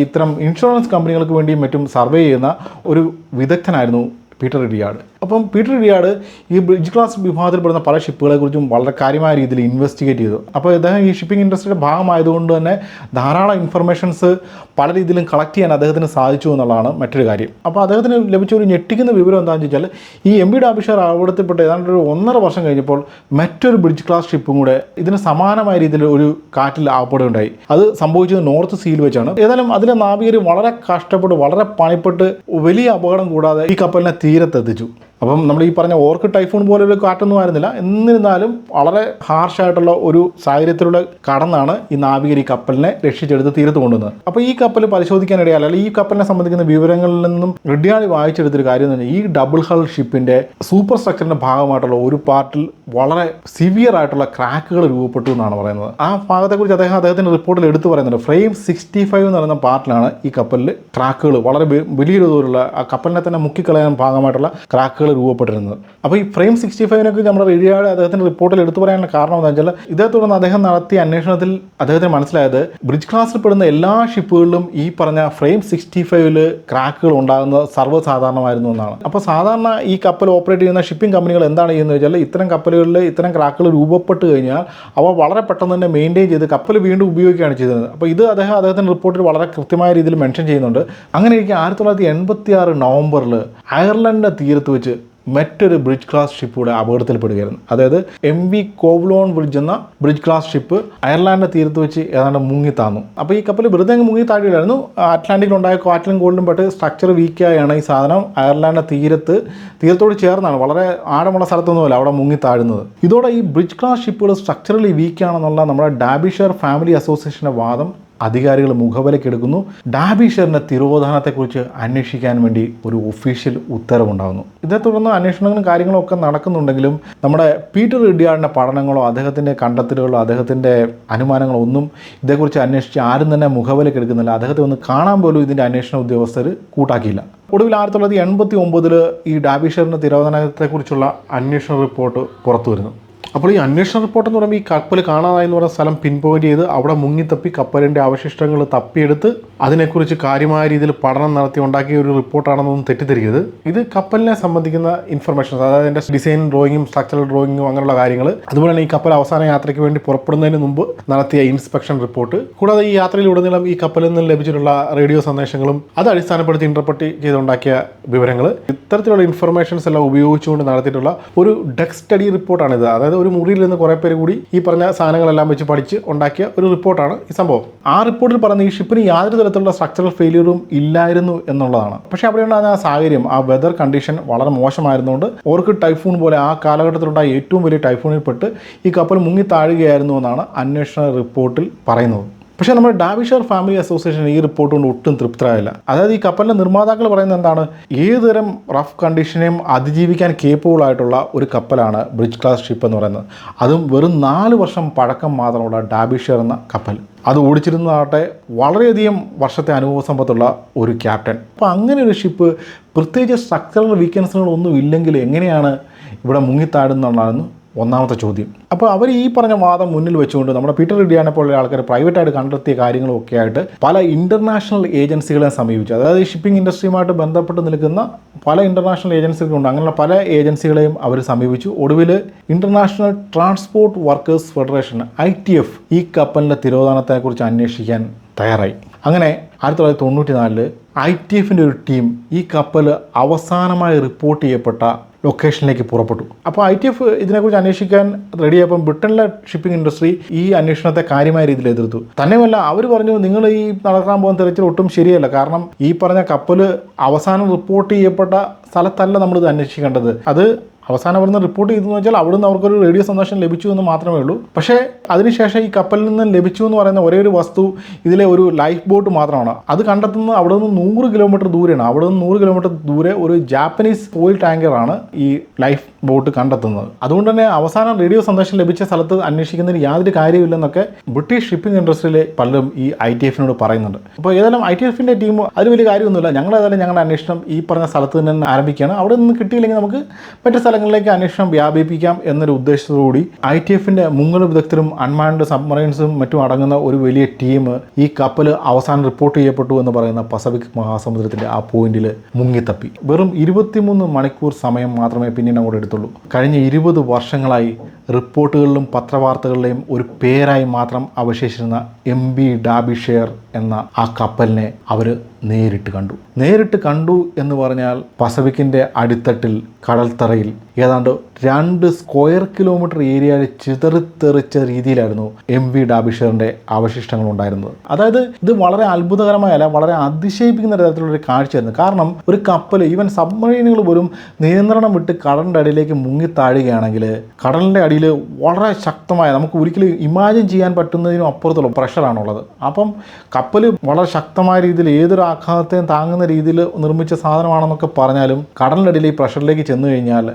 ഇത്തരം ഇൻഷുറൻസ് കമ്പനികൾക്ക് വേണ്ടിയും മറ്റും സർവേ ചെയ്യുന്ന ഒരു വിദഗ്ധനായിരുന്നു പീറ്റർ റിയാഡ് അപ്പം പീറ്റർ റിയാഡ് ഈ ബ്രിഡ്ജ് ക്ലാസ് വിഭാഗത്തിൽപ്പെടുന്ന പല ഷിപ്പുകളെക്കുറിച്ചും വളരെ കാര്യമായ രീതിയിൽ ഇൻവെസ്റ്റിഗേറ്റ് ചെയ്തു. അപ്പോൾ അദ്ദേഹം ഈ ഷിപ്പിംഗ് ഇൻഡസ്ട്രിയുടെ ഭാഗമായതുകൊണ്ട് തന്നെ ധാരാളം ഇൻഫർമേഷൻസ് പല രീതിയിലും കളക്ട് ചെയ്യാൻ അദ്ദേഹത്തിന് സാധിച്ചു എന്നുള്ളതാണ് മറ്റൊരു കാര്യം. അപ്പോൾ അദ്ദേഹത്തിന് ലഭിച്ച ഒരു ഞെട്ടിക്കുന്ന വിവരം എന്താണെന്ന് വെച്ചാൽ ഈ എം ബി ഡാബിഷർ അപകടത്തിൽപ്പെട്ട് ഏതാണ്ട് ഒരു ഒന്നര വർഷം കഴിഞ്ഞപ്പോൾ മറ്റൊരു ബ്രിഡ്ജ് ക്ലാസ് ഷിപ്പും കൂടെ ഇതിന് സമാനമായ രീതിയിൽ ഒരു കാറ്റിൽ ആവപ്പെടുകയുണ്ടായി. അത് സംഭവിച്ചത് നോർത്ത് സീയിൽ വെച്ചാണ്. ഏതായാലും അതിലെ നാവികർ വളരെ കഷ്ടപ്പെട്ട് വളരെ പണിപ്പെട്ട് വലിയ അപകടം കൂടാതെ ഈ കപ്പലിനെ തീരത്തെത്തിച്ചു അപ്പം നമ്മൾ ഈ പറഞ്ഞ ഓർക്ക് ടൈഫൂൺ പോലെ ഒരു കാറ്റൊന്നും ആയിരുന്നില്ല. എന്നിരുന്നാലും വളരെ ഹാർഷായിട്ടുള്ള ഒരു സാഹചര്യത്തിലൂടെ കടന്നാണ് ഈ നാവികർ ഈ കപ്പലിനെ രക്ഷിച്ചെടുത്ത് തീരത്ത് കൊണ്ടുവന്നത് അപ്പോൾ ഈ കപ്പൽ പരിശോധിക്കാനിടയാൽ അല്ലെങ്കിൽ ഈ കപ്പലിനെ സംബന്ധിക്കുന്ന വിവരങ്ങളിൽ നിന്നും റെഡിയാളി വായിച്ചെടുത്തൊരു കാര്യം എന്ന് പറഞ്ഞാൽ ഈ ഡബിൾ ഹൾ ഷിപ്പിന്റെ സൂപ്പർ സ്ട്രക്ചറിന്റെ ഭാഗമായിട്ടുള്ള ഒരു പാർട്ടിൽ വളരെ സിവിയർ ആയിട്ടുള്ള ക്രാക്കുകൾ രൂപപ്പെട്ടു എന്നാണ് പറയുന്നത്. ആ ഭാഗത്തെക്കുറിച്ച് അദ്ദേഹം അദ്ദേഹത്തിന്റെ റിപ്പോർട്ടിൽ എടുത്തു പറയുന്നുണ്ട്. ഫ്രെയിം സിക്സ്റ്റി ഫൈവ് എന്ന് പറയുന്ന പാർട്ടിലാണ് ഈ കപ്പലിൽ ക്രാക്കുകൾ വളരെ വലിയ തോതിലുള്ള ആ കപ്പലിനെ തന്നെ മുക്കിക്കളയാൻ ഭാഗമായിട്ടുള്ള ക്രാക്കുകൾ രൂപപ്പെട്ടിരുന്നത്. അപ്പോൾ ഈ ഫ്രെയിം സിക്സ്റ്റി ഫൈവിനൊക്കെ നമ്മുടെ റെഡിയാട് അദ്ദേഹത്തിന്റെ റിപ്പോർട്ടിൽ എടുത്തു പറയാനുള്ള കാരണം എന്താണെന്ന് വെച്ചാൽ ഇതേ തുടർന്ന് അദ്ദേഹം നടത്തിയ അന്വേഷണത്തിൽ അദ്ദേഹത്തിന് മനസ്സിലായത് ബ്രിഡ്ജ് ക്ലാസ്സിൽ പെടുന്ന എല്ലാ ഷിപ്പുകളിലും ഈ പറഞ്ഞ ഫ്രെയിം സിക്സ്റ്റി ഫൈവിൽ ക്രാക്കുകൾ ഉണ്ടാകുന്നത് സർവസാധാരണമായിരുന്നു എന്നാണ്. അപ്പോൾ സാധാരണ ഈ കപ്പൽ ഓപ്പറേറ്റ് ചെയ്യുന്ന ഷിപ്പിംഗ് കമ്പനികൾ എന്താണ് ചെയ്യുന്നത് വെച്ചാൽ ഇത്തരം കപ്പലുകളിൽ ഇത്തരം ക്രാക്കുകൾ രൂപപ്പെട്ട് കഴിഞ്ഞാൽ അവ വളരെ പെട്ടെന്ന് തന്നെ മെയിന്റെയിൻ ചെയ്ത് കപ്പൽ വീണ്ടും ഉപയോഗിക്കുകയാണ് ചെയ്തത് അപ്പോൾ ഇത് അദ്ദേഹം അദ്ദേഹത്തിന്റെ റിപ്പോർട്ടിൽ വളരെ കൃത്യമായ രീതിയിൽ മെൻഷൻ ചെയ്യുന്നുണ്ട്. അങ്ങനെ ഇരിക്കും ആയിരത്തി തൊള്ളായിരത്തി എൺപത്തി ആറ് നവംബറിൽ അയർലൻഡിന്റെ തീരത്ത് വെച്ച് മറ്റൊരു ബ്രിഡ്ജ് ക്ലാസ് ഷിപ്പ് കൂടെ അപകടത്തിൽപ്പെടുകയായിരുന്നു. അതായത് എം വി കോവ്ലോൺ ബ്രിഡ്ജ് എന്ന ബ്രിഡ്ജ് ക്ലാസ് ഷിപ്പ് അയർലാൻഡിന്റെ തീരത്ത് വെച്ച് ഏതാണ്ട് മുങ്ങി താന്നു അപ്പോൾ ഈ കപ്പൽ വെറുതെ മുങ്ങി താഴെയില്ലായിരുന്നു. അറ്റ്ലാന്റിക്കിലുണ്ടായ കാറ്റിലും കോളിലും പെട്ട് സ്ട്രക്ചർ വീക്കായാണ് ഈ സാധനം. അയർലാൻഡിന്റെ തീരത്ത് തീരത്തോട് ചേർന്നാണ്. വളരെ ആഴമുള്ള സ്ഥലത്തൊന്നുമല്ല അവിടെ മുങ്ങി താഴുന്നത്. ഇതോടെ ഈ ബ്രിഡ്ജ് ക്ലാസ് ഷിപ്പുകൾ സ്ട്രക്ചറലി വീക്കാണെന്നുള്ള നമ്മുടെ ഡാബിഷർ ഫാമിലി അസോസിയേഷന്റെ വാദം അധികാരികൾ മുഖവിലക്കെടുക്കുന്നു ഡാബിഷറിന്റെ തിരോധാനത്തെക്കുറിച്ച് അന്വേഷിക്കാൻ വേണ്ടി ഒരു ഒഫീഷ്യൽ ഉത്തരവുണ്ടാകുന്നു ഇതേ തുടർന്ന് അന്വേഷണങ്ങളും കാര്യങ്ങളും ഒക്കെ നടക്കുന്നുണ്ടെങ്കിലും നമ്മുടെ പീറ്റർ റിഡിയാടിന്റെ പഠനങ്ങളോ അദ്ദേഹത്തിന്റെ കണ്ടെത്തലുകളോ അദ്ദേഹത്തിന്റെ അനുമാനങ്ങളോ ഒന്നും ഇതേക്കുറിച്ച് അന്വേഷിച്ച് ആരും തന്നെ മുഖവിലക്കെടുക്കുന്നില്ല അദ്ദേഹത്തെ ഒന്ന് കാണാൻ പോലും ഇതിന്റെ അന്വേഷണ ഉദ്യോഗസ്ഥർ കൂട്ടാക്കിയില്ല. ഒടുവിൽ ആയിരത്തി തൊള്ളായിരത്തി എൺപത്തി ഒമ്പതിൽ ഈ ഡാബിഷറിന്റെ തിരോധനത്തെക്കുറിച്ചുള്ള അന്വേഷണ റിപ്പോർട്ട് പുറത്തു വരുന്നു അപ്പോൾ ഈ അന്വേഷണ റിപ്പോർട്ട് എന്ന് പറയുമ്പോൾ ഈ കപ്പൽ കാണാതായി എന്ന് പറയുന്ന സ്ഥലം പിൻ പോയിന്റ് ചെയ്ത് അവിടെ മുങ്ങിത്തപ്പി കപ്പലിന്റെ അവശിഷ്ടങ്ങൾ തപ്പിയെടുത്ത് അതിനെക്കുറിച്ച് കാര്യമായ രീതിയിൽ പഠനം നടത്തി ഉണ്ടാക്കിയ ഒരു റിപ്പോർട്ടാണെന്നൊന്നും തെറ്റിദ്ധരിക്കരുത്. ഇത് കപ്പലിനെ സംബന്ധിക്കുന്ന ഇൻഫർമേഷൻസ് അതായത് അതിന്റെ ഡിസൈൻ ഡ്രോയിങ്ങും സ്ട്രക്ചറൽ ഡ്രോയിങ്ങും അങ്ങനെയുള്ള കാര്യങ്ങൾ. അതുപോലെ തന്നെ ഈ കപ്പൽ അവസാന യാത്രയ്ക്ക് വേണ്ടി പുറപ്പെടുന്നതിന് മുമ്പ് നടത്തിയ ഇൻസ്പെക്ഷൻ റിപ്പോർട്ട് കൂടാതെ ഈ യാത്രയിലുടനീളം ഈ കപ്പലിൽ നിന്ന് ലഭിച്ചിട്ടുള്ള റേഡിയോ സന്ദേശങ്ങളും അത് അടിസ്ഥാനപ്പെടുത്തി ഇന്റർപ്രറ്റ് ചെയ്തുണ്ടാക്കിയ വിവരങ്ങൾ. ഇത്തരത്തിലുള്ള ഇൻഫർമേഷൻസ് എല്ലാം ഉപയോഗിച്ചുകൊണ്ട് നടത്തിയിട്ടുള്ള ഒരു ഡെക് സ്റ്റഡി റിപ്പോർട്ടാണിത് അതായത് ഒരു മുറിയിൽ നിന്ന് കുറേ പേര് കൂടി ഈ പറഞ്ഞ സാധനങ്ങളെല്ലാം വെച്ച് പഠിച്ച് ഉണ്ടാക്കിയ ഒരു റിപ്പോർട്ടാണ് ഈ സംഭവം. ആ റിപ്പോർട്ടിൽ പറയുന്ന ഈ ഷിപ്പിന് യാതൊരു തരത്തിലുള്ള സ്ട്രക്ചറൽ ഫെയിലിയറും ഇല്ലായിരുന്നു എന്നുള്ളതാണ്. പക്ഷേ അവിടെ ഉണ്ടായിരുന്ന ആ സാഹചര്യം ആ വെതർ കണ്ടീഷൻ വളരെ മോശമായിരുന്നുകൊണ്ട് ഓർക്ക് ടൈഫൂൺ പോലെ ആ കാലഘട്ടത്തിലുണ്ടായ ഏറ്റവും വലിയ ടൈഫൂണിൽപ്പെട്ട് ഈ കപ്പൽ മുങ്ങി താഴുകയായിരുന്നു എന്നാണ് അന്വേഷണ റിപ്പോർട്ടിൽ പറയുന്നത്. പക്ഷേ നമ്മുടെ ഡാവിഷർ ഫാമിലി അസോസിയേഷൻ ഈ റിപ്പോർട്ട് കൊണ്ട് ഒട്ടും തൃപ്തരായില്ല. അതായത് ഈ കപ്പലിന്റെ നിർമ്മാതാക്കൾ പറയുന്നത് എന്താണ്? ഏതുതരം റഫ് കണ്ടീഷനെയും അതിജീവിക്കാൻ കേപ്പബിൾ ആയിട്ടുള്ള ഒരു കപ്പലാണ് ബ്രിഡ്ജ് ക്ലാസ് ഷിപ്പ് എന്ന് പറയുന്നത്. അതും വെറും നാല് വർഷം പഴക്കം മാത്രമുള്ള ഡാബിഷർ എന്ന കപ്പൽ. അത് ഓടിച്ചിരുന്നതാകട്ടെ വളരെയധികം വർഷത്തെ അനുഭവ സമ്പത്തുള്ള ഒരു ക്യാപ്റ്റൻ അപ്പോൾ അങ്ങനെ ഒരു ഷിപ്പ് പ്രത്യേകിച്ച് സ്ട്രക്ചറൽ വീക്കൻസുകളൊന്നും ഇല്ലെങ്കിൽ എങ്ങനെയാണ് ഇവിടെ മുങ്ങിത്താടുന്നതാണെന്ന് ഒന്നാമത്തെ ചോദ്യം. അപ്പോൾ അവർ ഈ പറഞ്ഞ വാദം മുന്നിൽ വെച്ചുകൊണ്ട് നമ്മുടെ പീറ്റർ റെഡ്ഡിയാനെ പോലുള്ള ആൾക്കാർ പ്രൈവറ്റായിട്ട് കണ്ടെത്തിയ കാര്യങ്ങളും ഒക്കെ ആയിട്ട് പല ഇന്റർനാഷണൽ ഏജൻസികളെ സമീപിച്ചു. അതായത് ഷിപ്പിംഗ് ഇൻഡസ്ട്രിയുമായിട്ട് ബന്ധപ്പെട്ട് നിൽക്കുന്ന പല ഇന്റർനാഷണൽ ഏജൻസികളുണ്ട് അങ്ങനെയുള്ള പല ഏജൻസികളെയും അവർ സമീപിച്ചു. ഒടുവിൽ international transport workers federation I T F ഈ കപ്പലിന്റെ തിരോധാനത്തെക്കുറിച്ച് അന്വേഷിക്കാൻ തയ്യാറായി. അങ്ങനെ ആയിരത്തി തൊള്ളായിരത്തി തൊണ്ണൂറ്റി നാലിൽ ഐ ടി എഫിന്റെ ഒരു ടീം ഈ കപ്പൽ അവസാനമായി റിപ്പോർട്ട് ചെയ്യപ്പെട്ട ലൊക്കേഷനിലേക്ക് പുറപ്പെട്ടു. അപ്പോൾ ഐ ടി എഫ് ഇതിനെക്കുറിച്ച് അന്വേഷിക്കാൻ റെഡിയായപ്പം ബ്രിട്ടനിലെ ഷിപ്പിംഗ് ഇൻഡസ്ട്രി ഈ അന്വേഷണത്തെ കാര്യമായ രീതിയിൽ എതിർത്തു. തന്നെയുമല്ല അവർ പറഞ്ഞു നിങ്ങൾ ഈ നടക്കാൻ പോകുന്ന തെരച്ചിൽ ഒട്ടും ശരിയല്ല. കാരണം ഈ പറഞ്ഞ കപ്പൽ അവസാനം റിപ്പോർട്ട് ചെയ്യപ്പെട്ട സ്ഥലത്തല്ല നമ്മളിത് അന്വേഷിക്കേണ്ടത്. അത് അവസാനം അവിടുന്ന് റിപ്പോർട്ട് ചെയ്തെന്ന് വെച്ചാൽ അവിടുന്ന് അവർക്കൊരു റേഡിയോ സന്ദേശം ലഭിച്ചു എന്ന് മാത്രമേ ഉള്ളൂ. പക്ഷേ അതിനുശേഷം ഈ കപ്പലിൽ നിന്ന് ലഭിച്ചു എന്ന് പറയുന്ന ഒരേ ഒരു വസ്തു ഇതിലെ ഒരു ലൈഫ് ബോട്ട് മാത്രമാണ്. അത് കണ്ടെത്തുന്നത് അവിടെ നിന്ന് നൂറ് കിലോമീറ്റർ ദൂരെയാണ്. അവിടെ നിന്ന് നൂറ് കിലോമീറ്റർ ദൂരെ ഒരു ജാപ്പനീസ് ഓയിൽ ടാങ്കറാണ് ഈ ലൈഫ് ബോട്ട് കണ്ടെത്തുന്നത്. അതുകൊണ്ട് തന്നെ അവസാനം റേഡിയോ സന്ദേശം ലഭിച്ച സ്ഥലത്ത് അന്വേഷിക്കുന്നതിന് യാതൊരു കാര്യമില്ലെന്നൊക്കെ ബ്രിട്ടീഷ് ഷിപ്പിംഗ് ഇൻഡസ്ട്രിയിലെ പലരും ഈ ഐ ടി എഫിനോട് പറയുന്നുണ്ട്. അപ്പോൾ ഏതായാലും ഐ ടി എഫിന്റെ ടീം അതിന് വലിയ കാര്യമൊന്നുമില്ല. ഞങ്ങൾ ഏതായാലും ഞങ്ങളുടെ അന്വേഷണം ഈ പറഞ്ഞ സ്ഥലത്ത് തന്നെ ആരംഭിക്കുകയാണ്. അവിടെ നിന്ന് കിട്ടിയില്ലെങ്കിൽ നമുക്ക് മറ്റു സ്ഥലങ്ങളിലേക്ക് അന്വേഷണം വ്യാപിപ്പിക്കാം എന്നൊരു ഉദ്ദേശത്തോടുകൂടി ഐ ടി എഫിന്റെ മുങ്ങൽ വിദഗ്ധരും അൺമാൻഡ് സബ്മറൈൻസും മറ്റും അടങ്ങുന്ന ഒരു വലിയ ടീം ഈ കപ്പൽ അവസാനം റിപ്പോർട്ട് ചെയ്യപ്പെട്ടു എന്ന് പറയുന്ന പസഫിക് മഹാസമുദ്രത്തിന്റെ ആ പോയിന്റിൽ മുങ്ങിത്തപ്പി. വെറും ഇരുപത്തിമൂന്ന് മണിക്കൂർ സമയം മാത്രമേ പിന്നീട് അങ്ങോട്ട് എടുത്തുള്ളൂ. കഴിഞ്ഞ ഇരുപത് വർഷങ്ങളായി റിപ്പോർട്ടുകളിലും പത്രവാർത്തകളിലെയും ഒരു പേരായി മാത്രം അവശേഷിച്ചിരുന്ന എം ബി ഡാബിഷെയർ എന്ന ആ കപ്പലിനെ അവർ നേരിട്ട് കണ്ടു. നേരിട്ട് കണ്ടു എന്ന് പറഞ്ഞാൽ പസഫിക്കിന്റെ അടിത്തട്ടിൽ കടൽത്തറയിൽ ഏതാണ്ട് രണ്ട് സ്ക്വയർ കിലോമീറ്റർ ഏരിയയിൽ ചിതറിത്തെറിച്ച രീതിയിലായിരുന്നു എം വി ഡാബിഷറിന്റെ അവശിഷ്ടങ്ങൾ ഉണ്ടായിരുന്നത്. അതായത് ഇത് വളരെ അത്ഭുതകരമായല്ല വളരെ അതിശയിപ്പിക്കുന്ന തരത്തിലുള്ള ഒരു കാഴ്ചയായിരുന്നു. കാരണം ഒരു കപ്പൽ ഈവൻ സബ്മറീനുകൾ പോലും നിയന്ത്രണം വിട്ട് കടലിന്റെ അടിയിലേക്ക് മുങ്ങി മുങ്ങിത്താഴുകയാണെങ്കിൽ കടലിന്റെ അടിയിൽ വളരെ ശക്തമായ നമുക്ക് ഒരിക്കലും ഇമാജിൻ ചെയ്യാൻ പറ്റുന്നതിനും അപ്പുറത്തുള്ള പ്രഷറാണുള്ളത്. അപ്പം കപ്പൽ വളരെ ശക്തമായ രീതിയിൽ ഏതൊരു ആഘാതത്തെയും താങ്ങുന്ന രീതിയിൽ നിർമ്മിച്ച സാധനമാണെന്നൊക്കെ പറഞ്ഞാലും കടലിന്റെ അടിയിൽ ഈ പ്രഷറിലേക്ക് ചെന്ന് കഴിഞ്ഞാൽ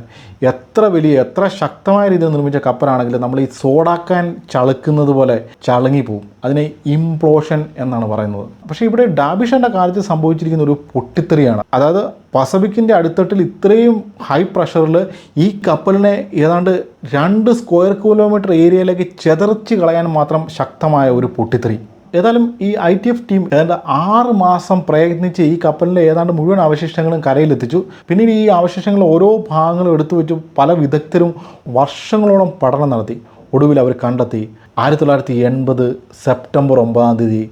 എത്ര വലിയ എത്ര ശക്തമായ രീതിയിൽ നിർമ്മിച്ച കപ്പലാണെങ്കിലും നമ്മൾ ഈ സോഡാക്കാൻ ചളുക്കുന്നത് പോലെ ചളുങ്ങി പോകും അതിനെ ഇംപ്ലോഷൻ എന്നാണ് പറയുന്നത്. പക്ഷേ ഇവിടെ ഡാബിഷന്റെ കാര്യത്തിൽ സംഭവിച്ചിരിക്കുന്ന ഒരു പൊട്ടിത്തെറിയാണ്. അതായത് പസഫിക്കിന്റെ അടിത്തട്ടിൽ ഇത്രയും ഹൈ പ്രഷറിൽ ഈ കപ്പലിനെ ഏതാണ്ട് രണ്ട് സ്ക്വയർ കിലോമീറ്റർ ഏരിയയിലേക്ക് ചെതറിച്ച് കളയാൻ മാത്രം ശക്തമായ ഒരു പൊട്ടിത്തെറി. ഏതായാലും ഈ ഐ ടി എഫ് ടീം ഏതാണ്ട് ആറ് മാസം പ്രയത്നിച്ച് ഈ കപ്പലിലെ ഏതാണ്ട് മുഴുവൻ അവശിഷ്ടങ്ങളും കരയിലെത്തിച്ചു. പിന്നീട് ഈ അവശിഷ്ടങ്ങൾ ഓരോ ഭാഗങ്ങളും എടുത്തു വെച്ച് പല വിദഗ്ധരും വർഷങ്ങളോളം പഠനം നടത്തി. ഒടുവിൽ അവർ കണ്ടെത്തി. ആയിരത്തി തൊള്ളായിരത്തി എൺപത് സെപ്റ്റംബർ ഒമ്പതാം തീയതി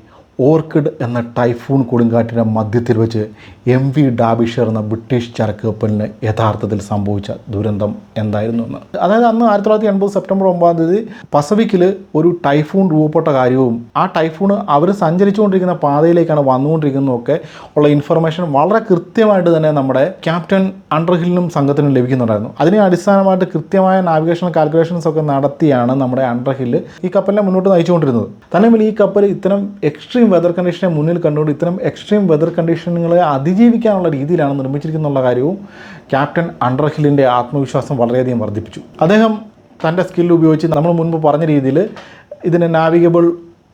ഓർക്കിഡ് എന്ന ടൈഫൂൺ കൊടുങ്കാറ്റിന്റെ മധ്യത്തിൽ വെച്ച് എം വി ഡാബിഷർ എന്ന ബ്രിട്ടീഷ് ചരക്ക് കപ്പലിന് യഥാർത്ഥത്തിൽ സംഭവിച്ച ദുരന്തം എന്തായിരുന്നു എന്ന്. അതായത് അന്ന് ആയിരത്തി തൊള്ളായിരത്തി എൺപത് സെപ്റ്റംബർ ഒമ്പതാം തീയതി പസഫിക്കിൽ ഒരു ടൈഫൂൺ രൂപപ്പെട്ട കാര്യവും ആ ടൈഫൂൺ അവർ സഞ്ചരിച്ചുകൊണ്ടിരിക്കുന്ന പാതയിലേക്കാണ് വന്നുകൊണ്ടിരിക്കുന്നതൊക്കെ ഉള്ള ഇൻഫർമേഷൻ വളരെ കൃത്യമായിട്ട് തന്നെ നമ്മുടെ ക്യാപ്റ്റൻ അണ്ടർഹില്ലിനും സംഘത്തിനും ലഭിക്കുന്നുണ്ടായിരുന്നു. അതിനെ അടിസ്ഥാനമായിട്ട് കൃത്യമായ നാവിഗേഷൻ കാൽക്കുലേഷൻസ് ഒക്കെ നടത്തിയാണ് നമ്മുടെ അണ്ടർഹിൽ ഈ കപ്പലിനെ മുന്നോട്ട് നയിച്ചുകൊണ്ടിരുന്നത്. തന്നെ ഈ കപ്പൽ ഇത്തരം എക്സ്ട്രീം വെതർ കണ്ടീഷനെ മുന്നിൽ കണ്ടുകൊണ്ട് ഇത്തരം എക്സ്ട്രീം വെതർ കണ്ടീഷനുകളെ അതിജീവിക്കാനുള്ള രീതിയിലാണ് നിർമ്മിച്ചിരിക്കുന്നുള്ള കാര്യവും ക്യാപ്റ്റൻ അണ്ടർഹില്ലിന്റെ ആത്മവിശ്വാസം വളരെയധികം വർദ്ധിപ്പിച്ചു. അദ്ദേഹം തന്റെ സ്കില്ല് ഉപയോഗിച്ച് നമ്മൾ മുൻപ് പറഞ്ഞ രീതിയിൽ ഇതിനെ നാവിഗബിൾ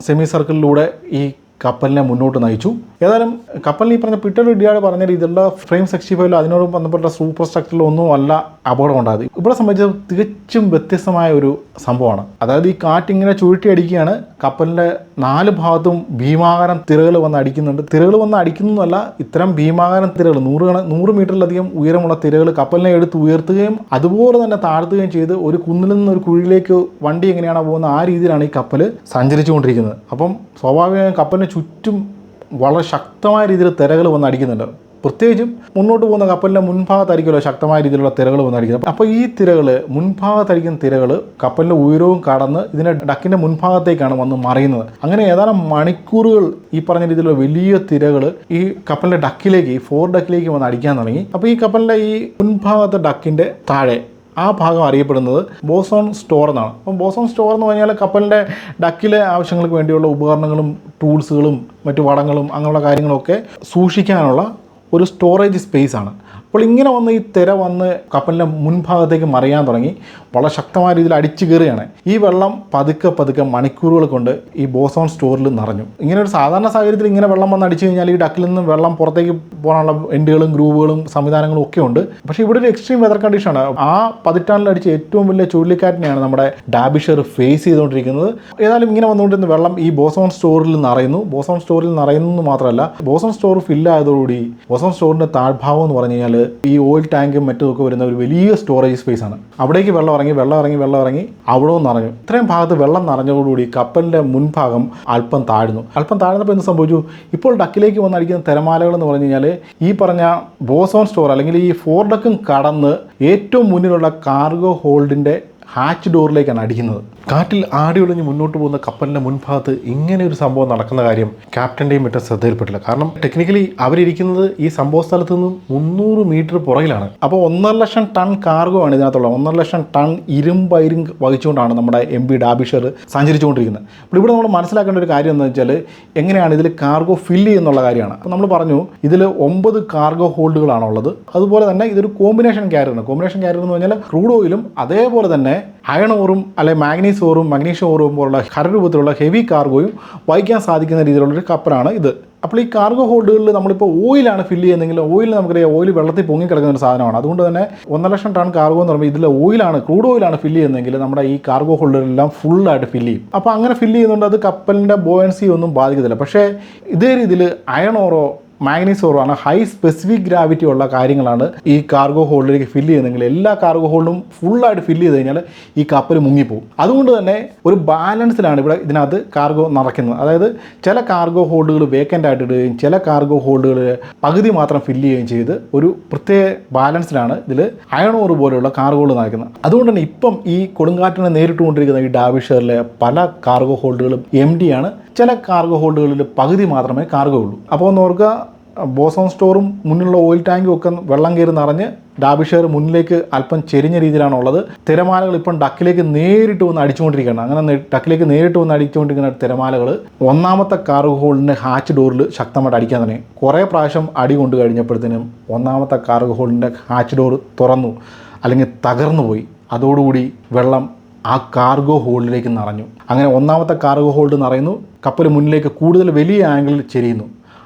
സെമി സർക്കിളിലൂടെ ഈ കപ്പലിനെ മുന്നോട്ട് നയിച്ചു. ഏതായാലും കപ്പലിന് ഈ പറഞ്ഞ പിറ്റർ ഇഡിയാട് പറഞ്ഞ രീതിയിലുള്ള ഫ്രെയിം സിക്സ്റ്റി ഫൈവിലോ അതിനോട് ബന്ധപ്പെട്ട സൂപ്പർ സ്ട്രക്ചറിലോ ഒന്നും അല്ല അപകടം ഉണ്ടായത്. ഇവിടെ സംബന്ധിച്ച് തികച്ചും വ്യത്യസ്തമായ ഒരു സംഭവമാണ്. അതായത് ഈ കാറ്റ് ഇങ്ങനെ ചുഴറ്റി അടിക്കുകയാണ്. കപ്പലിന്റെ നാല് ഭാഗത്തും ഭീമാകാരം തിരകൾ വന്ന് അടിക്കുന്നുണ്ട്. തിരകൾ വന്ന് അടിക്കുന്നതല്ല ഇത്തരം ഭീമാകാരം തിരകൾ നൂറ് നൂറ് മീറ്ററിലധികം ഉയരമുള്ള തിരകൾ കപ്പലിനെ എടുത്ത് ഉയർത്തുകയും അതുപോലെ തന്നെ താഴ്ത്തുകയും ചെയ്ത് ഒരു കുന്നിൽ നിന്ന് ഒരു കുഴിയിലേക്ക് വണ്ടി എങ്ങനെയാണോ പോകുന്നത് ആ രീതിയിലാണ് ഈ കപ്പൽ സഞ്ചരിച്ചുകൊണ്ടിരിക്കുന്നത്. അപ്പം സ്വാഭാവികമായും കപ്പലിന് ചുറ്റും വളരെ ശക്തമായ രീതിയിൽ തിരകൾ വന്ന് അടിക്കുന്നുണ്ട്. പ്രത്യേകിച്ചും മുന്നോട്ട് പോകുന്ന കപ്പലിന്റെ മുൻഭാഗത്തായിരിക്കുമല്ലോ ശക്തമായ രീതിയിലുള്ള തിരകൾ വന്ന് അടിക്കുന്നത്. അപ്പോൾ ഈ തിരകൾ മുൻഭാഗത്തായിരിക്കുന്ന തിരകൾ കപ്പലിന്റെ ഉയരവും കടന്ന് ഇതിന്റെ ഡക്കിന്റെ മുൻഭാഗത്തേക്കാണ് വന്ന് മറിയുന്നത്. അങ്ങനെ ഏതാനും മണിക്കൂറുകൾ ഈ പറഞ്ഞ രീതിയിലുള്ള വലിയ തിരകൾ ഈ കപ്പലിന്റെ ഡക്കിലേക്ക് ഈ ഫോർ ഡക്കിലേക്ക് വന്ന് അടിക്കാൻ തുടങ്ങി. അപ്പോൾ ഈ കപ്പലിന്റെ ഈ മുൻഭാഗത്തെ ഡക്കിന്റെ താഴെ ആ ഭാഗം അറിയപ്പെടുന്നത് ബോസോൺ സ്റ്റോർ എന്നാണ്. അപ്പം ബോസോൺ സ്റ്റോർ എന്ന് പറഞ്ഞാൽ കപ്പലിന്റെ ഡക്കിലെ ആവശ്യങ്ങൾക്ക് വേണ്ടിയുള്ള ഉപകരണങ്ങളും ടൂൾസുകളും മറ്റു വടങ്ങളും അങ്ങനെയുള്ള കാര്യങ്ങളൊക്കെ സൂക്ഷിക്കാനുള്ള ഒരു സ്റ്റോറേജ് സ്പേസ് ആണ്. അപ്പോൾ ഇങ്ങനെ വന്ന് ഈ തിര വന്ന് കപ്പലിന്റെ മുൻഭാഗത്തേക്ക് മറിയാൻ തുടങ്ങി. വളരെ ശക്തമായ രീതിയിൽ അടിച്ചു കയറുകയാണ് ഈ വെള്ളം പതുക്കെ പതുക്കെ മണിക്കൂറുകൾ കൊണ്ട് ഈ ബോസോൺ സ്റ്റോറിൽ നിറഞ്ഞു. ഇങ്ങനെ ഒരു സാധാരണ സാഹചര്യത്തിൽ ഇങ്ങനെ വെള്ളം വന്ന് അടിച്ചു കഴിഞ്ഞാൽ ഈ ഡക്കിൽ നിന്ന് വെള്ളം പുറത്തേക്ക് പോകാനുള്ള എൻഡുകളും ഗ്രൂവുകളും സംവിധാനങ്ങളും ഒക്കെ ഉണ്ട്. പക്ഷേ ഇവിടെ ഒരു എക്സ്ട്രീം വെതർ കണ്ടീഷനാണ് ആ പതിറ്റാണ്ടിൽ അടിച്ച ഏറ്റവും വലിയ ചുഴലിക്കാറ്റിനെയാണ് നമ്മുടെ ഡാബിഷർ ഫേസ് ചെയ്തുകൊണ്ടിരിക്കുന്നത്. ഏതായാലും ഇങ്ങനെ വന്നുകൊണ്ടിരുന്ന വെള്ളം ഈ ബോസോൺ സ്റ്റോറിൽ നിറയുന്നു. ബോസോൺ സ്റ്റോറിൽ നിറയുന്നു മാത്രമല്ല ബോസോൺ സ്റ്റോർ ഫില്ലായതോടുകൂടി ബോസോൺ സ്റ്റോറിന്റെ താഴ്ഭാഗം എന്ന് പറഞ്ഞു കഴിഞ്ഞാൽ ഈ ഓയിൽ ടാങ്കും മറ്റുമൊക്കെ വരുന്ന ഒരു വലിയ സ്റ്റോറേജ് സ്പേസ് ആണ്. അവിടേക്ക് വെള്ളം ഇറങ്ങി വെള്ളം ഇറങ്ങി വെള്ളം ഇറങ്ങി അവിടെ നിറഞ്ഞു. ഇത്രയും ഭാഗത്ത് വെള്ളം നിറഞ്ഞതോടുകൂടി കപ്പലിന്റെ മുൻഭാഗം അല്പം താഴ്ന്നു. അല്പം താഴ്ന്നപ്പോൾ എന്ത് സംഭവിച്ചു? ഇപ്പോൾ ഡക്കിലേക്ക് വന്ന് അടിക്കുന്ന തിരമാലകൾ എന്ന് പറഞ്ഞു കഴിഞ്ഞാൽ ഈ പറഞ്ഞ ബോസോൺ സ്റ്റോർ അല്ലെങ്കിൽ ഈ ഫോർ ഡക്കും കടന്ന് ഏറ്റവും മുന്നിലുള്ള കാർഗോ ഹോൾഡിന്റെ ഹാച്ച് ഡോറിലേക്കാണ് അടിക്കുന്നത്. കാറ്റിൽ ആടി ഒളിഞ്ഞ് മുന്നോട്ട് പോകുന്ന കപ്പലിന്റെ മുൻഭാഗത്ത് ഇങ്ങനെ ഒരു സംഭവം നടക്കുന്ന കാര്യം ക്യാപ്റ്റന്റെയും മറ്റും ശ്രദ്ധയിൽപ്പെട്ടില്ല. കാരണം ടെക്നിക്കലി അവരിയ്ക്കുന്നത് ഈ സംഭവ സ്ഥലത്ത് നിന്നും മുന്നൂറ് മീറ്റർ പുറകിലാണ്. അപ്പോൾ ഒന്നര ലക്ഷം ടൺ കാർഗോ ആണ് ഇതിനകത്തുള്ളത്. ഒന്നര ലക്ഷം ടൺ ഇരുമ്പൈരും വഹിച്ചുകൊണ്ടാണ് നമ്മുടെ എം പി ഡാബിഷർ സഞ്ചരിച്ചുകൊണ്ടിരിക്കുന്നത്. അപ്പോൾ ഇവിടെ നമ്മൾ മനസ്സിലാക്കേണ്ട ഒരു കാര്യം എന്ന് വെച്ചാൽ എങ്ങനെയാണ് ഇതിൽ കാർഗോ ഫില്ല് ചെയ്യുന്നുള്ള കാര്യമാണ്. അപ്പോൾ നമ്മൾ പറഞ്ഞു ഇതിൽ ഒമ്പത് കാർഗോ ഹോൾഡുകളാണുള്ളത് അതുപോലെ തന്നെ ഇതൊരു കോമ്പിനേഷൻ ക്യാരിയറാണ് കോമ്പിനേഷൻ ക്യാരിയർ എന്ന് പറഞ്ഞാൽ ക്രൂഡ് ഓയിലും അതേപോലെ തന്നെ അയൺ ഓറും അല്ലെ മാഗ്നീസ് ഓറും മഗ്നീഷ്യം ഓറും പോലുള്ള ഖരരൂപത്തിലുള്ള ഹെവി കാർഗോയും വഹിക്കാൻ സാധിക്കുന്ന രീതിയിലുള്ളൊരു കപ്പലാണ് ഇത്. അപ്പോൾ ഈ കാർഗോ ഹോൾഡുകളിൽ നമ്മളിപ്പോൾ ഓയിലാണ് ഫില്ല് ചെയ്യുന്നതെങ്കിൽ ഓയിൽ നമുക്കറിയാം ഓയിൽ വെള്ളത്തിൽ പൊങ്ങി കിടക്കുന്ന ഒരു സാധനമാണ്. അതുകൊണ്ട് തന്നെ ഒന്നര ലക്ഷം ടൺ കാർഗോ എന്ന് പറയുമ്പോൾ ഇതിൽ ഓയിലാണ് ക്രൂഡ് ഓയിലാണ് ഫില്ല് ചെയ്യുന്നതെങ്കിൽ നമ്മുടെ ഈ കാർഗോ ഹോൾഡുകളെല്ലാം ഫുള്ളായിട്ട് ഫില്ല് ചെയ്യും. അപ്പോൾ അങ്ങനെ ഫില്ല് ചെയ്യുന്നുണ്ട് അത് കപ്പലിന്റെ ബോയൻസി ഒന്നും ബാധിക്കത്തില്ല. പക്ഷേ ഇതേ രീതിയിൽ അയൺ ഓറോ മാഗ്നീസ് ഓറാണ് ഹൈ സ്പെസിഫിക് ഗ്രാവിറ്റി ഉള്ള കാര്യങ്ങളാണ് ഈ കാർഗോ ഹോൾഡിലേക്ക് ഫില്ല് ചെയ്യുന്നെങ്കിൽ എല്ലാ കാർഗോ ഹോൾഡും ഫുള്ളായിട്ട് ഫില്ല് ചെയ്ത് കഴിഞ്ഞാൽ ഈ കപ്പൽ മുങ്ങിപ്പോകും അതുകൊണ്ട് തന്നെ ഒരു ബാലൻസിലാണ് ഇവിടെ ഇതിനകത്ത് കാർഗോ നിറയ്ക്കുന്നത് അതായത് ചില കാർഗോ ഹോൾഡുകൾ വേക്കന്റ് ആയിട്ട് ഇടുകയും ചില കാർഗോ ഹോൾഡുകൾ പകുതി മാത്രം ഫില്ല് ചെയ്യുകയും ചെയ്ത് ഒരു പ്രത്യേക ബാലൻസിലാണ് ഇതിൽ അയണോർ പോലെയുള്ള കാർഗോകൾ നിറയ്ക്കുന്നത് അതുകൊണ്ട് തന്നെ ഇപ്പം ഈ കൊടുങ്കാറ്റിനെ നേരിട്ടുകൊണ്ടിരിക്കുന്ന ഈ ഡാവിഷറിലെ പല കാർഗോ ഹോൾഡുകളും എം ഡി ആണ്. ചില കാർഗോ ഹോൾഡുകളിൽ പകുതി മാത്രമേ കാർഗോ ഉള്ളൂ. അപ്പോൾ ഒന്ന് ഓർക്കുക ബോസോൺ സ്റ്റോറും മുന്നിലുള്ള ഓയിൽ ടാങ്കും ഒക്കെ വെള്ളം കയറി നിറഞ്ഞ് ഡാബിഷർ മുന്നിലേക്ക് അല്പം ചെരിഞ്ഞ രീതിയിലാണ് ഉള്ളത്. തിരമാലകൾ ഇപ്പം ഡക്കിലേക്ക് നേരിട്ട് വന്ന് അടിച്ചുകൊണ്ടിരിക്കുകയാണ്. അങ്ങനെ ഡക്കിലേക്ക് നേരിട്ട് വന്ന് അടിച്ചുകൊണ്ടിരിക്കുന്ന തിരമാലകൾ ഒന്നാമത്തെ കാർഗോ ഹോളിന്റെ ഹാച്ച് ഡോറിൽ ശക്തമായിട്ട് അടിക്കാൻ തന്നെ കുറേ പ്രാവശ്യം അടി കൊണ്ട് കഴിഞ്ഞപ്പോഴത്തേനും ഒന്നാമത്തെ കാർഗോ ഹോളിന്റെ ഹാച്ച് ഡോർ തുറന്നു അല്ലെങ്കിൽ തകർന്നു പോയി. അതോടുകൂടി വെള്ളം ആ കാർഗോ ഹോൾഡിലേക്ക് നിറഞ്ഞു. അങ്ങനെ ഒന്നാമത്തെ കാർഗോ ഹോൾഡ് നിറയുന്നു കപ്പൽ മുന്നിലേക്ക് കൂടുതൽ വലിയ ആംഗിളിൽ ചെരിയുന്നു.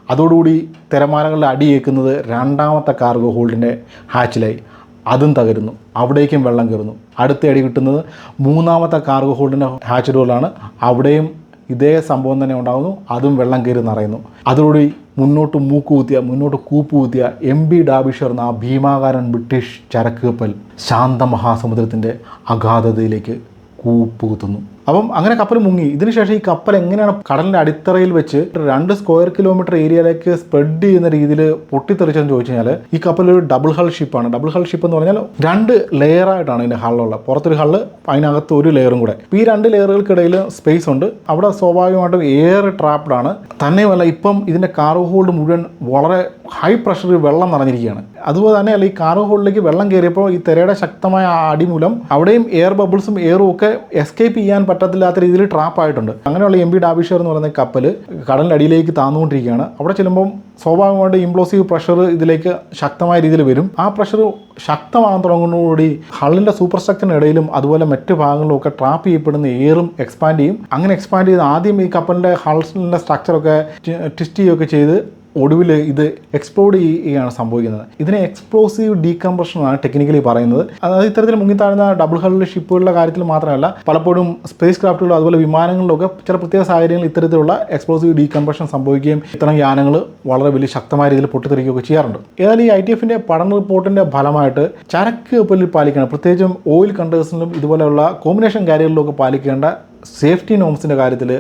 അതോടുകൂടി തിരമാലകളുടെ അടിയേക്കുന്നത് രണ്ടാമത്തെ കാർഗോ ഹോൾഡിന്റെ ഹാച്ചിലായി അതും തകരുന്നു. അവിടേക്കും വെള്ളം കയറുന്നു. അടുത്ത അടി കിട്ടുന്നത് മൂന്നാമത്തെ കാർഗോ ഹോൾഡിന്റെ ഹാച്ച് ഡോറിലാണ് അവിടെയും ഇതേ സംഭവം തന്നെ ഉണ്ടാകുന്നു അതും വെള്ളം കയറി നിറയുന്നു. അതോടുകൂടി മുന്നോട്ട് മൂക്കുകുത്തിയ മുന്നോട്ട് കൂപ്പുകുത്തിയ എം ബി ഡാബിഷർ എന്ന ആ ഭീമാകാരൻ ബ്രിട്ടീഷ് ചരക്ക് കപ്പൽ ശാന്തമഹാസമുദ്രത്തിന്റെ അഗാധതയിലേക്ക് കൂപ്പുകുത്തുന്നു. അപ്പം അങ്ങനെ കപ്പൽ മുങ്ങി. ഇതിനുശേഷം ഈ കപ്പൽ എങ്ങനെയാണ് കടലിന്റെ അടിത്തറയിൽ വെച്ച് രണ്ട് സ്ക്വയർ കിലോമീറ്റർ ഏരിയയിലേക്ക് സ്പ്രെഡ് ചെയ്യുന്ന രീതിയിൽ പൊട്ടിത്തെറിച്ചെന്ന് ചോദിച്ചു കഴിഞ്ഞാൽ ഈ കപ്പൽ ഒരു ഡബിൾ ഹൾ ഷിപ്പാണ് ഡബിൾ ഹൾ ഷിപ്പ് എന്ന് പറഞ്ഞാൽ രണ്ട് ലെയർ ആയിട്ടാണ് ഇതിന്റെ ഹള്ളുള്ളത് പുറത്തൊരു ഹള്ള് അതിനകത്ത് ഒരു ലെയറും കൂടെ. ഈ രണ്ട് ലെയറുകൾക്കിടയിൽ സ്പേസ് ഉണ്ട്. അവിടെ സ്വാഭാവികമായിട്ടും എയർ ട്രാപ്ഡ് ആണ്. തന്നെയുമല്ല ഇപ്പം ഇതിന്റെ കാർഗോ ഹോൾഡ് മുഴുവൻ വളരെ ഹൈ പ്രഷറിൽ വെള്ളം നിറഞ്ഞിരിക്കുകയാണ്. അതുപോലെ തന്നെയല്ല ഈ കാർഗോ ഹോൾഡിലേക്ക് വെള്ളം കയറിയപ്പോൾ ഈ തിരയുടെ ശക്തമായ അടിമൂലം അവിടെയും എയർ ബബിൾസും എയറും ഒക്കെ എസ്കേപ്പ് ചെയ്യാൻ പറ്റത്തില്ലാത്ത രീതിയിൽ ട്രാപ്പ് ആയിട്ടുണ്ട്. അങ്ങനെയുള്ള എം ബി ഡാബിഷർ എന്ന് പറയുന്ന കപ്പൽ അടിയിലേക്ക് താന്നുകൊണ്ടിരിക്കുകയാണ്. അവിടെ ചെല്ലുമ്പം സ്വാഭാവികമായിട്ട് ഇംപ്ലോസീവ് പ്രഷർ ഇതിലേക്ക് ശക്തമായ രീതിയിൽ വരും. ആ പ്രഷർ ശക്തമാകാൻ തുടങ്ങുന്നതോടുകൂടി ഹള്ളിന്റെ സൂപ്പർ സ്ട്രക്ചറിനിടയിലും അതുപോലെ മറ്റ് ഭാഗങ്ങളിലും ഒക്കെ ട്രാപ്പ് ചെയ്യപ്പെടുന്ന എയറും എക്സ്പാൻഡ് ചെയ്യും. അങ്ങനെ എക്സ്പാൻഡ് ചെയ്ത് ആദ്യം ഈ കപ്പലിന്റെ ഹൾസിന്റെ സ്ട്രക്ചറൊക്കെ ട്വിസ്റ്റ് ചെയ്യുകയൊക്കെ ചെയ്ത് ഒടുവിൽ ഇത് എക്സ്പ്ലോഡ് ചെയ്യുകയാണ് സംഭവിക്കുന്നത്. ഇതിനെ എക്സ്പ്ലോസീവ് ഡീകംപ്രഷൻ എന്നാണ് ടെക്നിക്കലി പറയുന്നത്. അതായത് ഇത്തരത്തിൽ മുങ്ങിത്താഴ്ന്ന ഡബിൾ ഹളിലെ ഷിപ്പുകളുടെ കാര്യത്തിൽ മാത്രമല്ല പലപ്പോഴും സ്പേസ് ക്രാഫ്റ്റുകളും അതുപോലെ വിമാനങ്ങളിലൊക്കെ ചില പ്രത്യേക സാഹചര്യങ്ങളിൽ ഇത്തരത്തിലുള്ള എക്സ്പ്ലോസീവ് ഡീകംപ്രഷൻ സംഭവിക്കുകയും ഇത്തരം യാനങ്ങൾ വളരെ വലിയ ശക്തമായ രീതിയിൽ പൊട്ടിത്തെറിക്കുകയൊക്കെ ചെയ്യാറുണ്ട്. ഏതായാലും ഈ ഐ ടി എഫിന്റെ പഠന റിപ്പോർട്ടിന്റെ ഫലമായിട്ട് ചരക്ക് പാലിക്കണം പ്രത്യേകിച്ചും ഓയിൽ കണ്ടേഴ്സിലും ഇതുപോലെയുള്ള കോമ്പിനേഷൻ കാരിയറിലും ഒക്കെ പാലിക്കേണ്ട സേഫ്റ്റി നോംസിന്റെ കാര്യത്തിൽ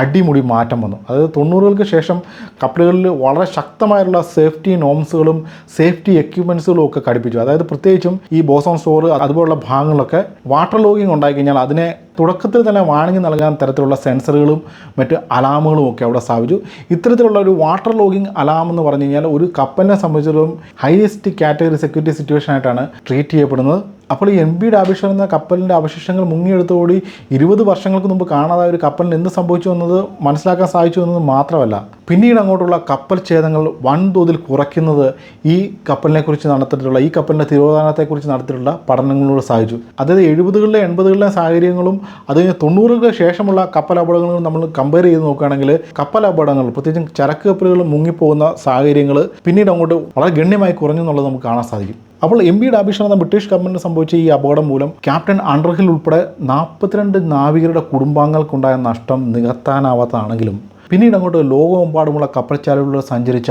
അടിമുടി മാറ്റം വന്നു. അതായത് തൊണ്ണൂറുകൾക്ക് ശേഷം കപ്പലുകളിൽ വളരെ ശക്തമായിട്ടുള്ള സേഫ്റ്റി നോംസുകളും സേഫ്റ്റി എക്യുപ്മെൻസുകളും ഒക്കെ ഘടിപ്പിച്ചു. അതായത് പ്രത്യേകിച്ചും ഈ ബോസോൺ സ്റ്റോർ അതുപോലുള്ള ഭാഗങ്ങളൊക്കെ വാട്ടർ ലോഗിങ് ഉണ്ടാക്കി കഴിഞ്ഞാൽ അതിനെ തുടക്കത്തിൽ തന്നെ വാണിംഗ് നൽകാൻ തരത്തിലുള്ള സെൻസറുകളും മറ്റ് അലാമുകളും ഒക്കെ അവിടെ സ്ഥാപിച്ചു. ഇത്തരത്തിലുള്ള ഒരു വാട്ടർ ലോഗിങ് അലാം എന്ന് പറഞ്ഞു കഴിഞ്ഞാൽ ഒരു കപ്പലിനെ സംബന്ധിച്ചിടത്തോളം ഹൈയസ്റ്റ് കാറ്റഗറി സെക്യൂരിറ്റി സിറ്റുവേഷൻ ആയിട്ടാണ് ട്രീറ്റ് ചെയ്യപ്പെടുന്നത്. അപ്പോൾ ഈ എം ബി ഡാബിഷർ എന്ന കപ്പലിന്റെ അവശിഷ്ടങ്ങൾ മുങ്ങിയെടുത്തോടി ഇരുപത് വർഷങ്ങൾക്ക് മുമ്പ് കാണാതായ ഒരു കപ്പലിന് എന്ത് സംഭവിച്ചു എന്നത് മനസ്സിലാക്കാൻ സാധിച്ചു എന്നത് മാത്രമല്ല. പിന്നീട് അങ്ങോട്ടുള്ള കപ്പൽ ഛേദങ്ങൾ വൻതോതിൽ കുറയ്ക്കുന്നത് ഈ കപ്പലിനെക്കുറിച്ച് നടത്തിയിട്ടുള്ള ഈ കപ്പലിന്റെ തിരോധാനത്തെക്കുറിച്ച് നടത്തിയിട്ടുള്ള പഠനങ്ങളിലൂടെ സാധിച്ചു. അതായത് എഴുപതുകളിലെ എൺപതുകളിലെ സാഹചര്യങ്ങളും അത് കഴിഞ്ഞ് തൊണ്ണൂറുകൾക്ക് ശേഷമുള്ള കപ്പൽ അപകടങ്ങളും നമ്മൾ കമ്പയർ ചെയ്ത് നോക്കുകയാണെങ്കിൽ കപ്പൽ അപകടങ്ങൾ പ്രത്യേകിച്ചും ചരക്ക് കപ്പലുകൾ മുങ്ങിപ്പോകുന്ന സാഹചര്യങ്ങൾ പിന്നീട് അങ്ങോട്ട് വളരെ ഗണ്യമായി കുറഞ്ഞു എന്നുള്ളത് നമുക്ക് കാണാൻ സാധിക്കും. അപ്പോൾ എം ബി ഡാബിഷൻ എന്ന ബ്രിട്ടീഷ് ഗവൺമെന്റ് സംഭവിച്ച ഈ അപകടം മൂലം ക്യാപ്റ്റൻ അണ്ടർഹിൽ ഉൾപ്പെടെ നാൽപ്പത്തിരണ്ട് നാവികരുടെ കുടുംബാംഗങ്ങൾക്കുണ്ടായ നഷ്ടം നികത്താനാവാത്തതാണെങ്കിലും പിന്നീട് അങ്ങോട്ട് ലോകമെമ്പാടുമുള്ള കപ്പൽച്ചാലുകളിൽ സഞ്ചരിച്ച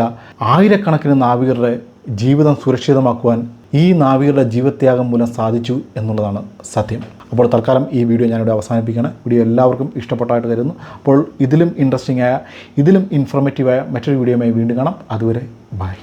ആയിരക്കണക്കിന് നാവികരുടെ ജീവിതം സുരക്ഷിതമാക്കുവാൻ ഈ നാവികരുടെ ജീവത്യാഗം മൂലം സാധിച്ചു എന്നുള്ളതാണ് സത്യം. അപ്പോൾ തൽക്കാലം ഈ വീഡിയോ ഞാനിവിടെ അവസാനിപ്പിക്കുകയാണ്. വീഡിയോ എല്ലാവർക്കും ഇഷ്ടപ്പെട്ടായിട്ട് കരുതുന്നു അപ്പോൾ ഇതിലും ഇൻട്രസ്റ്റിംഗ് ആയ ഇതിലും ഇൻഫോർമേറ്റീവായ മറ്റൊരു വീഡിയോയുമായി വീണ്ടും കാണാം. അതുവരെ ബൈ.